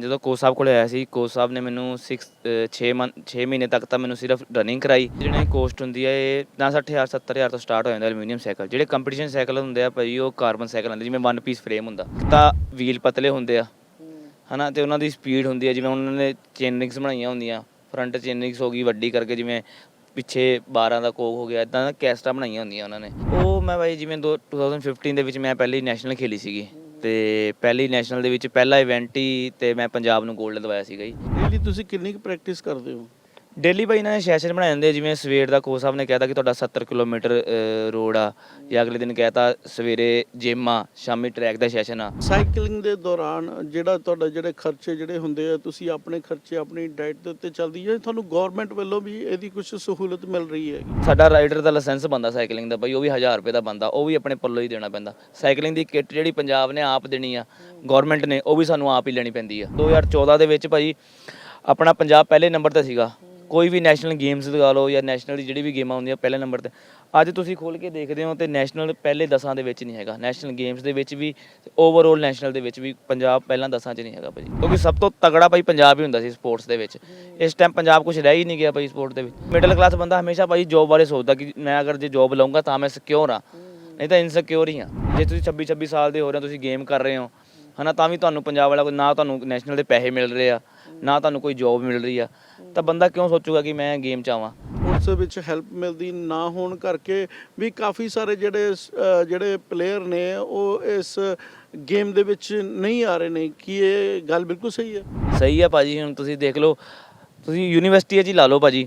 ਜਦੋਂ ਕੋਚ ਸਾਹਿਬ ਕੋਲ ਆਇਆ ਸੀ, ਕੋਚ ਸਾਹਿਬ ਨੇ ਮੈਨੂੰ 6 6 ਮੰਥ 6 ਮਹੀਨੇ ਤੱਕ ਤਾਂ ਮੈਨੂੰ ਸਿਰਫ ਰਨਿੰਗ ਕਰਾਈ। ਜਿਹੜੇ ਕੋਸਟ ਹੁੰਦੀ ਹੈ ਇਹ 60000 70000 ਤੋਂ ਸਟਾਰਟ ਹੋ ਜਾਂਦਾ ਐਲੂਮੀਨੀਅਮ ਸਾਈਕਲ ਜਿਹੜੇ ਕੰਪੀਟੀਸ਼ਨ ਸਾਈਕਲ ਹੁੰਦੇ ਆ ਭਾਈ, ਉਹ ਕਾਰਬਨ ਸਾਈਕਲ ਹੁੰਦੇ ਜਿਵੇਂ ਵਨ ਪੀਸ ਫਰੇਮ ਹੁੰਦਾ। ਤਾਂ ਵੀਲ ਪਤਲੇ ਹੁੰਦੇ ਆ, ਹਨਾ, ਤੇ ਉਹਨਾਂ ਦੀ ਸਪੀਡ ਹੁੰਦੀ ਹੈ ਜਿਵੇਂ ਉਹਨਾਂ ਨੇ ਚੇਨਰਿੰਗਸ ਬਣਾਈਆਂ ਹੁੰਦੀਆਂ। ਫਰੰਟ ਚੇਨਰਿੰਗਸ ਹੋ ਗਈ, ਵੱਡੀ ਕਰਕੇ ਜਿਵੇਂ ਪਿੱਛੇ 12 ਦਾ ਕੋਕ ਹੋ ਗਿਆ ਇਦਾਂ ਦਾ ਕੈਸਟਾ ਬਣਾਈਆਂ ਹੁੰਦੀਆਂ ਉਹਨਾਂ ਨੇ। ਉਹ ਮੈਂ ਬਾਈ ਜਿਵੇਂ ਦੋ- 2015 ਦੇ ਵਿੱਚ ਮੈਂ ਪਹਿਲੀ ਨੈਸ਼ਨਲ ਖੇਲੀ ਸੀਗੀ। ਤੇ ਪਹਿਲੀ ਨੈਸ਼ਨਲ ਦੇ ਵਿੱਚ ਪਹਿਲਾ ਇਵੈਂਟ ਹੀ ਤੇ ਮੈਂ ਪੰਜਾਬ ਨੂੰ 골ਡ ਦਵਾਇਆ ਸੀਗਾ ਜੀ। ਡੇਲੀ ਤੁਸੀਂ ਕਿੰਨੀ ਕੁ ਪ੍ਰੈਕਟਿਸ ਕਰਦੇ ਹੋ? ਡੇਲੀ ਬਾਈ ਇਹਨਾਂ ਨੇ ਸੈਸ਼ਨ ਬਣਾਏ ਹੁੰਦੇ ਆ, ਜਿਵੇਂ ਸਵੇਰ ਦਾ ਕੋਚ ਸਾਹਿਬ ਨੇ ਕਹਿਤਾ ਕਿ ਤੁਹਾਡਾ 70 ਕਿਲੋਮੀਟਰ ਰੋਡ ਆ ਜਾਂ ਅਗਲੇ ਦਿਨ ਕਹਿਤਾ ਸਵੇਰੇ ਜਿਮ ਆ ਸ਼ਾਮੀ ਟਰੈਕ ਦਾ ਸੈਸ਼ਨ ਆ। ਸਾਈਕਲਿੰਗ ਦੇ ਦੌਰਾਨ ਜਿਹੜਾ ਤੁਹਾਡਾ ਜਿਹੜੇ ਖਰਚੇ ਜਿਹੜੇ ਹੁੰਦੇ ਆ ਤੁਸੀਂ ਆਪਣੇ ਖਰਚੇ ਆਪਣੀ ਡਾਈਟ ਦੇ ਉੱਤੇ ਚੱਲਦੀ ਹੈ ਤੁਹਾਨੂੰ ਗਵਰਨਮੈਂਟ ਵੱਲੋਂ ਵੀ ਇਹਦੀ ਕੁਝ ਸਹੂਲਤ ਮਿਲ ਰਹੀ ਹੈ? ਸਾਡਾ ਰਾਈਡਰ ਦਾ ਲਾਇਸੈਂਸ ਬੰਦਾ ਸਾਈਕਲਿੰਗ ਦਾ ਬਾਈ ਉਹ ਵੀ 1000 ਰੁਪਏ ਦਾ ਬੰਦਾ ਉਹ ਵੀ ਆਪਣੇ ਪੱਲੋਂ ਹੀ ਦੇਣਾ ਪੈਂਦਾ। ਸਾਈਕਲਿੰਗ ਦੀ ਕਿੱਟ ਜਿਹੜੀ ਪੰਜਾਬ ਨੇ ਆਪ ਦੇਣੀ ਆ ਗਵਰਨਮੈਂਟ ਨੇ ਉਹ ਵੀ ਸਾਨੂੰ ਆਪ ਹੀ ਲੈਣੀ ਪੈਂਦੀ ਆ। 2014 ਦੇ ਵਿੱਚ ਭਾਈ ਆਪਣਾ ਪੰਜਾਬ ਪਹਿਲੇ ਨੰਬਰ ਤੇ ਸੀਗਾ ਕੋਈ ਵੀ ਨੈਸ਼ਨਲ ਗੇਮਸ ਲਗਾ ਲਓ ਜਾਂ ਨੈਸ਼ਨਲ ਦੀ ਜਿਹੜੀ ਵੀ ਗੇਮਾਂ ਹੁੰਦੀਆਂ ਪਹਿਲੇ ਨੰਬਰ ਤੇ। ਅੱਜ ਤੁਸੀਂ ਖੋਲ ਕੇ ਦੇਖਦੇ ਹੋ ਤੇ ਨੈਸ਼ਨਲ ਪਹਿਲੇ ਦਸਾਂ ਦੇ ਵਿੱਚ ਨਹੀਂ ਹੈਗਾ। ਨੈਸ਼ਨਲ ਗੇਮਸ ਦੇ ਵਿੱਚ ਵੀ ਓਵਰਆਲ ਨੈਸ਼ਨਲ ਦੇ ਵਿੱਚ ਵੀ ਪੰਜਾਬ ਪਹਿਲਾਂ ਦਸਾਂ 'ਚ ਨਹੀਂ ਹੈਗਾ ਭਾਜੀ। ਕਿਉਂਕਿ ਸਭ ਤੋਂ ਤਗੜਾ ਭਾਈ ਪੰਜਾਬ ਹੀ ਹੁੰਦਾ ਸੀ ਸਪੋਰਟਸ ਦੇ ਵਿੱਚ। ਇਸ ਟਾਈਮ ਪੰਜਾਬ ਕੁਝ ਰਹਿ ਹੀ ਨਹੀਂ ਗਿਆ ਭਾਈ ਸਪੋਰਟ ਦੇ ਵਿੱਚ। ਮਿਡਲ ਕਲਾਸ ਬੰਦਾ ਹਮੇਸ਼ਾ ਭਾਈ ਜੋਬ ਬਾਰੇ ਸੋਚਦਾ ਕਿ ਮੈਂ ਅਗਰ ਜੇ ਜੋਬ ਲਵਾਂਗਾ ਤਾਂ ਮੈਂ ਸਿਕਿਉਰ ਆ ਨਹੀਂ ਤਾਂ ਇਨਸਿਕਿਉਰ ਹੀ ਆ ਜੇ ਤੁਸੀਂ 26 26 ਸਾਲ ਦੇ ਹੋ ਰਹੇ ਹੋ, ਤੁਸੀਂ ਗੇਮ ਕਰ ਰਹੇ ਹੋ, ਹਨਾ, ਤਾਂ ਵੀ ਤੁਹਾਨੂੰ ਪੰਜਾਬ ਵਾਲਾ ਕੋਈ ਨਾ ਤੁਹਾਨੂੰ ਨੈਸ਼ਨਲ ਦੇ ਪੈਸੇ ਮਿਲ ਰਹੇ ਆ। ਨਾ ਤੁਹਾਨੂੰ ਕੋਈ ਜੋਬ ਮਿਲ ਰਹੀ ਆ। ਤਾਂ ਬੰਦਾ ਕਿਉਂ ਸੋਚੂਗਾ ਕਿ ਮੈਂ ਗੇਮ ਚ ਆਵਾਂ? ਪੁਲਿਸ ਵਿੱਚ ਹੈਲਪ ਮਿਲਦੀ ਨਾ ਹੋਣ ਕਰਕੇ ਵੀ ਕਾਫੀ ਸਾਰੇ ਜਿਹੜੇ ਜਿਹੜੇ ਪਲੇਅਰ ਨੇ ਉਹ ਇਸ ਗੇਮ ਦੇ ਵਿੱਚ ਨਹੀਂ ਆ ਰਹੇ ਨੇ। ਕੀ ਇਹ ਗੱਲ ਬਿਲਕੁਲ ਸਹੀ ਹੈ ਸਹੀ ਆ ਭਾਜੀ ਹੁਣ ਤੁਸੀਂ ਦੇਖ ਲਓ। ਤੁਸੀਂ ਯੂਨੀਵਰਸਿਟੀ ਹੀ ਲਾ ਲਓ ਭਾਜੀ।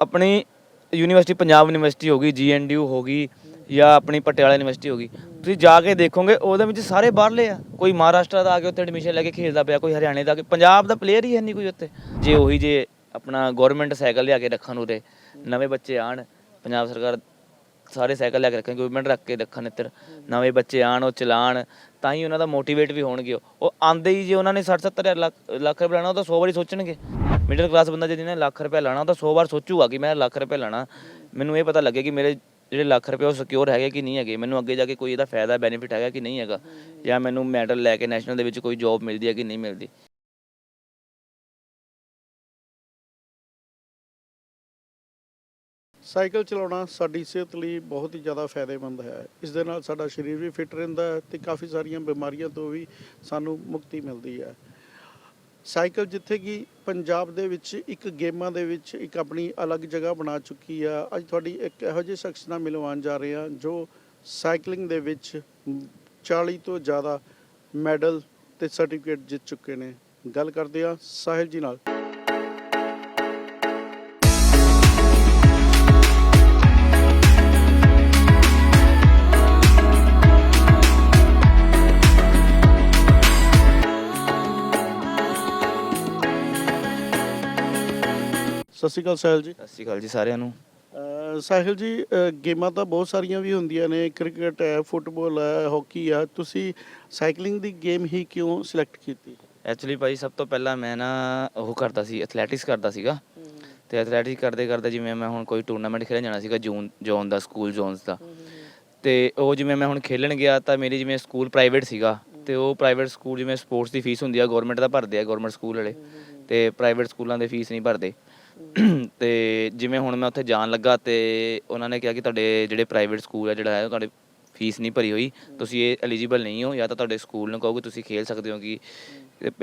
ਆਪਣੀ ਯੂਨੀਵਰਸਿਟੀ ਪੰਜਾਬ ਯੂਨੀਵਰਸਿਟੀ ਹੋ ਗਈ ਜੀਐਨਡੀਯੂ ਹੋ ਗਈ ਜਾਂ ਆਪਣੀ ਪਟਿਆਲਾ ਯੂਨੀਵਰਸਿਟੀ ਹੋ ਗਈ। ਤੁਸੀਂ ਜਾ ਕੇ ਦੇਖੋਗੇ, ਉਹਦੇ ਵਿੱਚ ਸਾਰੇ ਬਾਹਰਲੇ ਆ। ਕੋਈ ਮਹਾਰਾਸ਼ਟਰ ਦਾ ਆ ਕੇ ਉੱਥੇ ਐਡਮਿਸ਼ਨ ਲੈ ਕੇ ਖੇਡਦਾ ਪਿਆ, ਕੋਈ ਹਰਿਆਣੇ ਦਾ ਆ ਕੇ। ਪੰਜਾਬ ਦਾ ਪਲੇਅਰ ਹੀ ਹੈ ਨਹੀਂ ਕੋਈ ਉੱਥੇ। ਜੇ ਉਹੀ ਜੇ ਆਪਣਾ ਗਵਰਨਮੈਂਟ ਸਾਈਕਲ ਲਿਆ ਕੇ ਰੱਖਣ ਉਰੇ, ਨਵੇਂ ਬੱਚੇ ਆਣ ਪੰਜਾਬ ਸਰਕਾਰ ਸਾਰੇ ਸਾਈਕਲ ਲਿਆ ਕੇ ਰੱਖਣ ਇਕਵਿਪਮੈਂਟ ਰੱਖ ਕੇ ਰੱਖਣ ਇੱਧਰ, ਨਵੇਂ ਬੱਚੇ ਆਣ ਉਹ ਚਲਾਣ ਤਾਂ ਹੀ ਉਹਨਾਂ ਦਾ ਮੋਟੀਵੇਟ ਵੀ ਹੋਣਗੇ ਉਹ। ਉਹ ਆਂਦੇ ਹੀ ਜੇ ਉਹਨਾਂ ਨੇ 60 70 ਲੱਖ ਲੱਖ ਰੁਪਏ ਲਾਣਾ, ਉਹ ਤਾਂ 100 ਵਾਰੀ ਸੋਚਣਗੇ। ਮਿਡਲ ਕਲਾਸ ਬੰਦਾ ਜੇ ਜਿਹਨੇ ਲੱਖ ਰੁਪਏ ਲਾਣਾ, ਉਹ ਤਾਂ 100 ਵਾਰ ਸੋਚੂਗਾ ਕਿ ਮੈਂ ਲੱਖ ਰੁਪਏ ਲਾਣਾ। ਮੈਨੂੰ ਇਹ ਪਤਾ ਲੱਗੇ ਕਿ ਮੇਰੇ ਜਿਹੜੇ ਲੱਖ ਰੁਪਏ ਉਹ ਸਿਕਿਉਰ ਹੈਗੇ ਕਿ ਨਹੀਂ ਹੈਗੇ, ਮੈਨੂੰ ਅੱਗੇ ਜਾ ਕੇ ਕੋਈ ਇਹਦਾ ਫਾਇਦਾ ਬੈਨੀਫਿਟ ਹੈਗਾ ਕਿ ਨਹੀਂ ਹੈਗਾ? ਜਾਂ ਮੈਨੂੰ ਮੈਡਲ ਲੈ ਕੇ ਨੈਸ਼ਨਲ ਦੇ ਵਿੱਚ ਕੋਈ ਜੌਬ ਮਿਲਦੀ ਹੈ ਕਿ ਨਹੀਂ ਮਿਲਦੀ? ਸਾਈਕਲ ਚਲਾਉਣਾ ਸਾਡੀ ਸਿਹਤ ਲਈ ਬਹੁਤ ਹੀ ਜ਼ਿਆਦਾ ਫਾਇਦੇਮੰਦ ਹੈ। ਇਸ ਦੇ ਨਾਲ ਸਾਡਾ ਸਰੀਰ ਵੀ ਫਿੱਟ ਰਹਿੰਦਾ ਹੈ ਤੇ ਕਾਫੀ ਸਾਰੀਆਂ ਬਿਮਾਰੀਆਂ ਤੋਂ ਵੀ ਸਾਨੂੰ ਮੁਕਤੀ ਮਿਲਦੀ ਹੈ। ਸਾਈਕਲ ਜਿੱਥੇ ਕਿ ਪੰਜਾਬ ਦੇ ਵਿੱਚ ਇੱਕ ਗੇਮਾਂ ਦੇ ਵਿੱਚ ਇੱਕ ਆਪਣੀ ਅਲੱਗ ਜਗ੍ਹਾ ਬਣਾ ਚੁੱਕੀ ਆ। ਅੱਜ ਤੁਹਾਡੀ ਇੱਕ ਇਹੋ ਜਿਹੇ ਸ਼ਖਸ ਨਾਲ ਮਿਲਵਾਉਣ ਜਾ ਰਹੇ ਹਾਂ ਜੋ ਸਾਈਕਲਿੰਗ ਦੇ ਵਿੱਚ 40 ਤੋਂ ਜ਼ਿਆਦਾ ਮੈਡਲ ਤੇ ਸਰਟੀਫਿਕੇਟ ਜਿੱਤ ਚੁੱਕੇ ਨੇ। ਗੱਲ ਕਰਦੇ ਹਾਂ ਸਾਹਿਲ ਜੀ ਨਾਲ। ਸਤਿ ਸ਼੍ਰੀ ਅਕਾਲ ਸਾਹਿਲ ਜੀ। ਸਤਿ ਸ਼੍ਰੀ ਅਕਾਲ ਜੀ ਸਾਰਿਆਂ ਨੂੰ। ਅਹ ਸਾਹਿਲ ਜੀ ਅਹ ਗੇਮਾਂ ਤਾਂ ਬਹੁਤ ਸਾਰੀਆਂ ਵੀ ਹੁੰਦੀਆਂ ਨੇ। ਕ੍ਰਿਕਟ ਹੈ ਫੁੱਟਬਾਲ ਹੈ ਹਾਕੀ ਹੈ। ਤੁਸੀਂ ਸਾਈਕਲਿੰਗ ਦੀ ਗੇਮ ਹੀ ਕਿਉਂ ਸਿਲੈਕਟ ਕੀਤੀ? ਐਕਚੁਅਲੀ ਭਾਈ ਸਭ ਤੋਂ ਪਹਿਲਾਂ ਮੈਂ ਨਾ ਉਹ ਕਰਦਾ ਸੀ ਐਥਲੈਟਿਕਸ ਕਰਦਾ ਸੀਗਾ। ਤੇ ਐਥਲੈਟਿਕਸ ਕਰਦੇ ਕਰਦੇ ਜਿਵੇਂ ਮੈਂ ਹੁਣ ਕੋਈ ਟੂਰਨਾਮੈਂਟ ਖੇਡਣ ਜਾਣਾ ਸੀਗਾ ਜੂਨ ਜ਼ੋਨ ਦਾ ਸਕੂਲ ਜ਼ੋਨਸ ਦਾ। ਤੇ ਉਹ ਜਿਵੇਂ ਮੈਂ ਹੁਣ ਖੇਲਣ ਗਿਆ ਤਾਂ ਮੇਰੀ ਜਿਵੇਂ ਸਕੂਲ ਪ੍ਰਾਈਵੇਟ ਸੀਗਾ ਤੇ ਉਹ ਪ੍ਰਾਈਵੇਟ ਸਕੂਲ ਜਿਵੇਂ ਸਪੋਰਟਸ ਦੀ ਫੀਸ ਹੁੰਦੀ ਆ ਗਵਰਨਮੈਂਟ ਦਾ ਭਰਦੇ ਆ ਗਵਰਨਮੈਂਟ ਸਕੂਲ ਵਾਲੇ। ਤੇ ਪ੍ਰਾਈਵੇਟ ਸਕੂਲਾਂ ਦੇ ਫੀਸ ਨਹੀਂ ਭਰਦੇ। ਤੇ ਜਿਵੇਂ ਹੁਣ ਮੈਂ ਉੱਥੇ ਜਾਣ ਲੱਗਾ ਤੇ ਉਹਨਾਂ ਨੇ ਕਿਹਾ ਕਿ ਤੁਹਾਡੇ ਜਿਹੜੇ ਪ੍ਰਾਈਵੇਟ ਸਕੂਲ ਆ ਜਿਹੜਾ ਹੈ ਉਹ ਤੁਹਾਡੇ ਫੀਸ ਨਹੀਂ ਭਰੀ ਹੋਈ। ਤੁਸੀਂ ਇਹ ਐਲੀਜੀਬਲ ਨਹੀਂ ਹੋ ਜਾਂ ਤਾਂ ਤੁਹਾਡੇ ਸਕੂਲ ਨੂੰ ਕਹੋਗੇ ਤੁਸੀਂ ਖੇਲ ਸਕਦੇ ਹੋ ਕਿ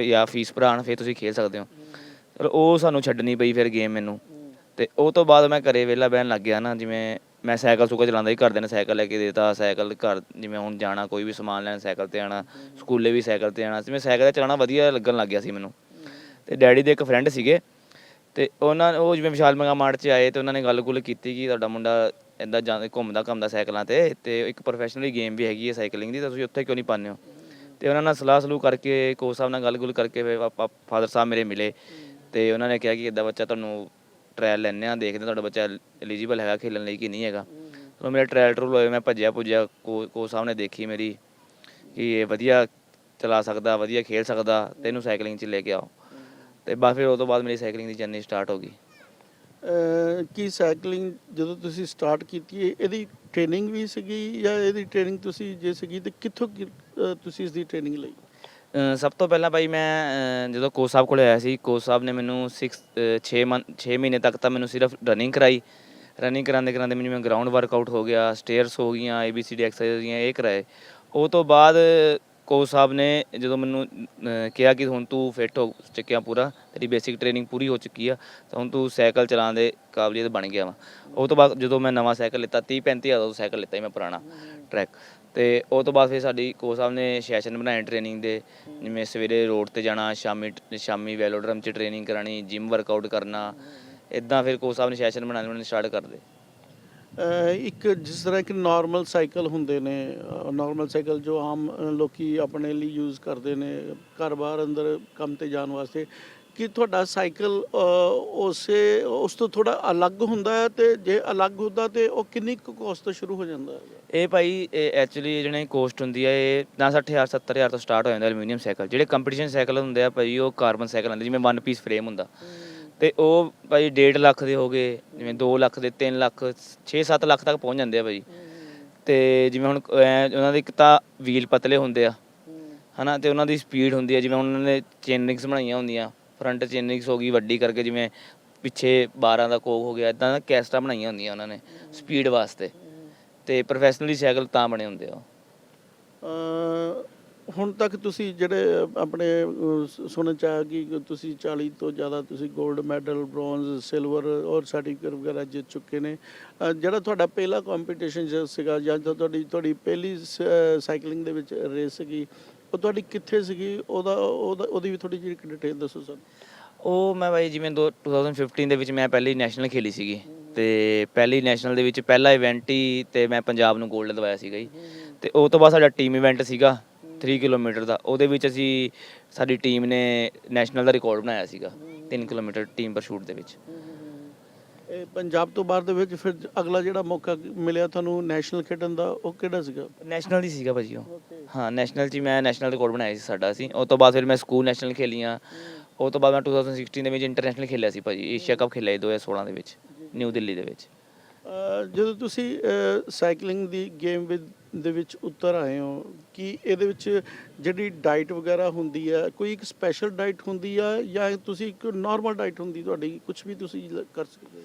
ਜਾਂ ਫੀਸ ਭਰਾਣ ਫਿਰ ਤੁਸੀਂ ਖੇਲ ਸਕਦੇ ਹੋ। ਚਲੋ ਉਹ ਸਾਨੂੰ ਛੱਡਣੀ ਪਈ ਫਿਰ ਗੇਮ ਮੈਨੂੰ। ਤੇ ਉਹ ਤੋਂ ਬਾਅਦ ਮੈਂ ਘਰੇ ਵਿਹਲਾ ਬਹਿਣ ਲੱਗ ਗਿਆ ਨਾ ਜਿਵੇਂ ਮੈਂ ਸਾਈਕਲ ਸੁਕਾ ਚਲਾਉਂਦਾ ਸੀ ਘਰਦਿਆਂ ਨੇ ਸਾਈਕਲ ਲੈ ਕੇ ਦੇਤਾ ਸਾਈਕਲ ਘਰ ਜਿਵੇਂ ਹੁਣ ਜਾਣਾ ਕੋਈ ਵੀ ਸਮਾਨ ਲੈਣ ਸਾਈਕਲ ਤੇ ਆਣਾ ਸਕੂਲੇ ਵੀ ਸਾਈਕਲ ਤੇ ਆਣਾ ਜਿਵੇਂ ਸਾਈਕਲ ਤੇ ਚਲਾਉਣਾ ਵਧੀਆ ਲੱਗਣ ਲੱਗ ਗਿਆ ਸੀ ਮੈਨੂੰ। ਤੇ ਡੈਡੀ ਦੇ ਇੱਕ ਫਰੈਂਡ ਸੀਗੇ ਤੇ ਉਹਨਾਂ ਉਹ ਜਿਵੇਂ ਵਿਸ਼ਾਲ ਮੰਗਾ ਮਾਰਟ 'ਚ ਆਏ ਤੇ ਉਹਨਾਂ ਨੇ ਗੱਲ-ਗੁੱਲ ਕੀਤੀ ਕਿ ਤੁਹਾਡਾ ਮੁੰਡਾ ਇਦਾਂ ਜਾਂ ਘੁੰਮਦਾ ਘੁੰਮਦਾ ਸਾਈਕਲਾਂ ਤੇ ਤੇ ਇੱਕ ਪ੍ਰੋਫੈਸ਼ਨਲੀ ਗੇਮ ਵੀ ਹੈਗੀ ਹੈ ਸਾਈਕਲਿੰਗ ਦੀ ਤਾਂ ਤੁਸੀਂ ਉੱਥੇ ਕਿਉਂ ਨਹੀਂ ਪਾਉਂਦੇ ਹੋ? ਤੇ ਉਹਨਾਂ ਨਾਲ ਸਲਾਹ ਸਲੂਹ ਕਰਕੇ, ਕੋਚ ਸਾਹਿਬ ਨਾਲ ਗੱਲ-ਗੁੱਲ ਕਰਕੇ ਫਿਰ ਆਪਾਂ ਫਾਦਰ ਸਾਹਿਬ ਮੇਰੇ ਮਿਲੇ ਤੇ ਉਹਨਾਂ ਨੇ ਕਿਹਾ ਕਿ ਇਦਾਂ ਬੱਚਾ ਤੁਹਾਨੂੰ ਟ੍ਰਾਇਲ ਲੈਣੇ ਆ ਦੇਖਦੇ ਹਾਂ ਤੁਹਾਡਾ ਬੱਚਾ ਐਲੀਜੀਬਲ ਹੈਗਾ ਖੇਲਣ ਲਈ ਕਿ ਨਹੀਂ ਹੈਗਾ। ਚਲੋ ਮੇਰਾ ਟ੍ਰਾਇਲ ਟਰੂਲ ਹੋਇਆ, ਮੈਂ ਭੱਜਿਆ ਪੁੱਜਿਆ ਕੋਚ ਸਾਹਿਬ ਨੇ ਦੇਖੀ ਮੇਰੀ ਕਿ ਇਹ ਵਧੀਆ ਚਲਾ ਸਕਦਾ, ਵਧੀਆ ਖੇਲ ਸਕਦਾ, ਤੇ ਇਹਨੂੰ ਸਾਈਕਲਿੰਗ 'ਚ ਲੈ ਕੇ ਆਓ। ਤੇ ਬਸ ਫਿਰ ਉਹ ਤੋਂ ਬਾਅਦ ਮੇਰੀ ਸਾਈਕਲਿੰਗ ਦੀ ਜਰਨੀ ਸਟਾਰਟ ਹੋ ਗਈ। ਅਹ ਕੀ ਸਾਈਕਲਿੰਗ ਜਦੋਂ ਤੁਸੀਂ ਸਟਾਰਟ ਕੀਤੀ ਹੈ ਇਹਦੀ ਟ੍ਰੇਨਿੰਗ ਵੀ ਸੀਗੀ ਜਾਂ ਇਹਦੀ ਟ੍ਰੇਨਿੰਗ ਤੁਸੀਂ ਜੇ ਸੀਗੀ ਤੇ ਕਿੱਥੋਂ ਕੀ- ਅਹ ਤੁਸੀਂ ਇਸ ਦੀ ਟ੍ਰੇਨਿੰਗ ਲਈ? ਅ, ਸਭ ਤੋਂ ਪਹਿਲਾਂ ਭਾਈ ਮੈਂ ਅ, ਜਦੋਂ ਕੋਚ ਸਾਹਿਬ ਕੋਲੇ ਆਇਆ ਸੀ ਕੋਚ ਸਾਹਿਬ ਨੇ ਮੈਨੂੰ 6 6 ਮੰਥ 6 ਮਹੀਨੇ ਤੱਕ ਤਾਂ ਮੈਨੂੰ ਸਿਰਫ ਰਨਿੰਗ ਕਰਾਈ। ਰਨਿੰਗ ਕਰਾਉਂਦੇ ਕਰਾਉਂਦੇ ਮੈਨੂੰ ਜਿਵੇਂ ਗਰਾਊਂਡ ਵਰਕਆਊਟ ਹੋ ਗਿਆ ਸਟੇਅਰਸ ਹੋ ਗਈਆਂ ABCD ਐਕਸਰਸਾਈਜ਼ ਹੋ ਗਈਆਂ ਇਹ ਕਰਾਏ। ਉਹ ਤੋਂ ਬਾਅਦ ਕੋਚ ਸਾਹਿਬ ਨੇ ਜਦੋਂ ਮੈਨੂੰ ਅ, ਕਿਹਾ ਕਿ ਹੁਣ ਤੂੰ ਫਿੱਟ ਹੋ ਚੁੱਕਿਆ ਪੂਰਾ ਤੇਰੀ ਬੇਸਿਕ ਟ੍ਰੇਨਿੰਗ ਪੂਰੀ ਹੋ ਚੁੱਕੀ ਆ ਤਾਂ ਹੁਣ ਤੂੰ ਸਾਈਕਲ ਚਲਾਉਣ ਦੇ ਕਾਬਲੀਅਤ ਬਣ ਗਿਆ ਵਾ। ਉਹ ਤੋਂ ਬਾਅਦ ਜਦੋਂ ਮੈਂ ਨਵਾਂ ਸਾਈਕਲ ਲਿੱਤਾ 30 35 ਹਜ਼ਾਰ ਦਾ ਸਾਈਕਲ ਲਿੱਤਾ ਸੀ ਮੈਂ ਪੁਰਾਣਾ ਟਰੈਕ ਤੇ ਉਹ ਤੋਂ ਬਾਅਦ ਫਿਰ ਸਾਡੀ ਕੋਚ ਸਾਹਿਬ ਨੇ ਸੈਸ਼ਨ ਬਣਾਏ ਟ੍ਰੇਨਿੰਗ ਦੇ ਜਿਵੇਂ ਸਵੇਰੇ ਰੋਡ ਤੇ ਜਾਣਾ ਸ਼ਾਮੀ ਸ਼ਾਮੀ ਵੈਲੋਡਰਮ 'ਚ ਟ੍ਰੇਨਿੰਗ ਕਰਾਣੀ ਜਿਮ ਵਰਕਆਊਟ ਕਰਨਾ ਇਦਾਂ ਫਿਰ ਕੋਚ ਸਾਹਿਬ ਨੇ ਸੈਸ਼ਨ ਬਣਾਉਣੇ ਬਣਾਉਣੇ ਸਟਾਰਟ ਕਰਦੇ ਇੱਕ ਜਿਸ ਤਰ੍ਹਾਂ ਕਿ ਨਾਰਮਲ ਸਾਈਕਲ ਹੁੰਦੇ ਨੇ ਨਾਰਮਲ ਸਾਈਕਲ ਜੋ ਆਮ ਲੋਕੀ ਆਪਣੇ ਲਈ ਯੂਜ਼ ਕਰਦੇ ਨੇ ਘਰ-ਬਾਰ ਅੰਦਰ ਕੰਮ ਤੇ ਜਾਣ ਵਾਸਤੇ ਕਿ ਤੁਹਾਡਾ ਸਾਈਕਲ ਉਸੇ ਉਸ ਤੋਂ ਥੋੜਾ ਅਲੱਗ ਹੁੰਦਾ ਹੈ ਤੇ ਜੇ ਅਲੱਗ ਹੁੰਦਾ ਤੇ ਉਹ ਕਿੰਨੀ ਕੁ ਕੋਸਟ ਤੋਂ ਸ਼ੁਰੂ ਹੋ ਜਾਂਦਾ ਹੈ? ਇਹ ਭਾਈ ਐਕਚੁਅਲੀ ਜਿਹੜੇ ਕੋਸਟ ਹੁੰਦੀ ਹੈ ਇਹ 60000 70000 ਤੋਂ ਸਟਾਰਟ ਹੋ ਜਾਂਦਾ ਐਲੂਮੀਨੀਅਮ ਸਾਈਕਲ ਜਿਹੜੇ ਕੰਪੀਟੀਸ਼ਨ ਸਾਈਕਲ ਹੁੰਦੇ ਆ ਭਾਈ ਉਹ ਕਾਰਬਨ ਸਾਈਕਲ ਹੁੰਦੇ ਜਿਵੇਂ ਵਨ ਪੀਸ ਫਰੇਮ ਹੁੰਦਾ। ਤੇ ਉਹ ਭਾਈ 1.5 ਲੱਖ ਦੇ ਹੋ ਗਏ, ਜਿਵੇਂ 2 ਲੱਖ ਦੇ 3 ਲੱਖ 6-7 ਲੱਖ ਤੱਕ ਪਹੁੰਚ ਜਾਂਦੇ ਆ ਭਾਈ ਤੇ ਜਿਵੇਂ ਹੁਣ ਉਹਨਾਂ ਦੇ ਇੱਕ ਤਾਂ ਵੀਲ ਪਤਲੇ ਹੁੰਦੇ ਆ, ਹਨਾ, ਤੇ ਉਹਨਾਂ ਦੀ ਸਪੀਡ ਹੁੰਦੀ ਹੈ ਜਿਵੇਂ ਹੁਣ ਉਹਨਾਂ ਨੇ ਚੇਨਰਿੰਗਸ ਬਣਾਈਆਂ ਹੁੰਦੀਆਂ ਫਰੰਟ ਚੇਨਰਿੰਗਸ ਹੋ ਗਈ, ਵੱਡੀ ਕਰਕੇ ਜਿਵੇਂ ਪਿੱਛੇ 12 ਦਾ ਕੋਕ ਹੋ ਗਿਆ ਇਦਾਂ ਦਾ ਕੈਸਟਾ ਬਣਾਈਆਂ ਹੁੰਦੀਆਂ ਉਹਨਾਂ ਨੇ, ਸਪੀਡ ਵਾਸਤੇ ਤੇ ਪ੍ਰੋਫੈਸ਼ਨਲੀ ਸਾਈਕਲ ਤਾਂ ਬਣੇ ਹੁੰਦੇ ਆ ਉਹ। ਹੁਣ ਤੱਕ ਤੁਸੀਂ ਜਿਹੜੇ ਆਪਣੇ ਸੁਣਨ ਚ ਆ ਕਿ ਤੁਸੀਂ 40 ਤੋਂ ਜ਼ਿਆਦਾ ਤੁਸੀਂ 골ਡ ਮੈਡਲ ਬ੍ਰੌਂਜ਼ ਸਿਲਵਰ ਔਰ ਸਰਟੀਫਿਕੇਟ ਵਗੈਰਾ ਜਿੱਤ ਚੁੱਕੇ ਨੇ। ਜਿਹੜਾ ਤੁਹਾਡਾ ਪਹਿਲਾ ਕੰਪੀਟੀਸ਼ਨ ਸੀਗਾ ਜਾਂ ਤੁਹਾਡੀ ਤੁਹਾਡੀ ਪਹਿਲੀ ਸਾਈਕਲਿੰਗ ਦੇ ਵਿੱਚ ਰੇਸ ਸੀਗੀ, ਉਹ ਤੁਹਾਡੀ ਕਿੱਥੇ ਸੀਗੀ? ਉਹਦਾ ਉਹਦਾ, ਉਹਦੀ ਵੀ ਥੋੜੀ ਜਿਹੀ ਡਿਟੇਲ ਦੱਸੋ ਸਰ ਉਹ ਮੈਂ ਬਾਈ ਜਿਵੇਂ ਦੋ 2015 ਦੇ ਵਿੱਚ ਮੈਂ ਪਹਿਲੀ ਨੈਸ਼ਨਲ ਖੇਲੀ ਸੀਗੀ ਤੇ ਪਹਿਲੀ ਨੈਸ਼ਨਲ ਦੇ ਵਿੱਚ ਪਹਿਲਾ ਇਵੈਂਟ ਹੀ ਤੇ ਮੈਂ ਪੰਜਾਬ ਨੂੰ 골ਡ ਦਵਾਇਆ ਸੀਗਾ ਜੀ। ਤੇ ਉਹ ਤੋਂ ਬਾਅਦ ਸਾਡਾ ਟੀਮ ਇਵੈਂਟ ਸੀਗਾ 3 ਕਿਲੋਮੀਟਰ ਦਾ। ਉਹਦੇ ਵਿੱਚ ਅਸੀਂ ਸਾਡੀ ਟੀਮ ਨੇ ਨੈਸ਼ਨਲ ਦਾ ਰਿਕਾਰਡ ਬਣਾਇਆ ਸੀਗਾ 3 ਕਿਲੋਮੀਟਰ ਟੀਮ ਪਰਸ਼ੂਟ ਦੇ ਵਿੱਚ। ਇਹ ਪੰਜਾਬ ਤੋਂ ਬਾਹਰ ਦੇ ਵਿੱਚ ਫਿਰ ਅਗਲਾ ਜਿਹੜਾ ਮੌਕਾ ਮਿਲਿਆ ਤੁਹਾਨੂੰ ਨੈਸ਼ਨਲ ਖੇਡਣ ਦਾ ਉਹ ਕਿਹੜਾ ਸੀਗਾ? ਨੈਸ਼ਨਲ ਦੀ ਸੀਗਾ ਭਾਜੀ ਉਹ। ਹਾਂ ਨੈਸ਼ਨਲ 'ਚ ਹੀ ਮੈਂ ਨੈਸ਼ਨਲ ਰਿਕਾਰਡ ਬਣਾਇਆ ਸੀ ਸਾਡਾ ਸੀ ਉਹ ਤੋਂ ਬਾਅਦ ਫਿਰ ਮੈਂ ਸਕੂਲ ਨੈਸ਼ਨਲ ਖੇਲੀਆਂ। ਉਹ ਤੋਂ ਬਾਅਦ ਮੈਂ 2016 ਦੇ ਵਿੱਚ ਇੰਟਰਨੈਸ਼ਨਲ ਖੇਲਿਆ ਸੀ ਭਾਜੀ ਏਸ਼ੀਆ ਕੱਪ ਖੇਲਿਆ ਸੀ 2016 ਦੇ ਵਿੱਚ ਨਿਊ ਦਿੱਲੀ ਦੇ ਵਿੱਚ। ਜਦੋਂ ਤੁਸੀਂ ਸਾਈਕਲਿੰਗ ਦੀ ਗੇਮ ਦੇ ਵਿੱਚ ਉਤਰ ਆਏ ਹੋ ਕਿ ਇਹਦੇ ਵਿੱਚ ਜਿਹੜੀ ਡਾਈਟ ਵਗੈਰਾ ਹੁੰਦੀ ਹੈ ਕੋਈ ਇੱਕ ਸਪੈਸ਼ਲ ਡਾਈਟ ਹੁੰਦੀ ਆ ਜਾਂ ਤੁਸੀਂ ਇੱਕ ਨਾਰਮਲ ਡਾਈਟ ਹੁੰਦੀ ਤੁਹਾਡੀ ਕੁਝ ਵੀ ਤੁਸੀਂ ਕਰ ਸਕਦੇ ਹੋ?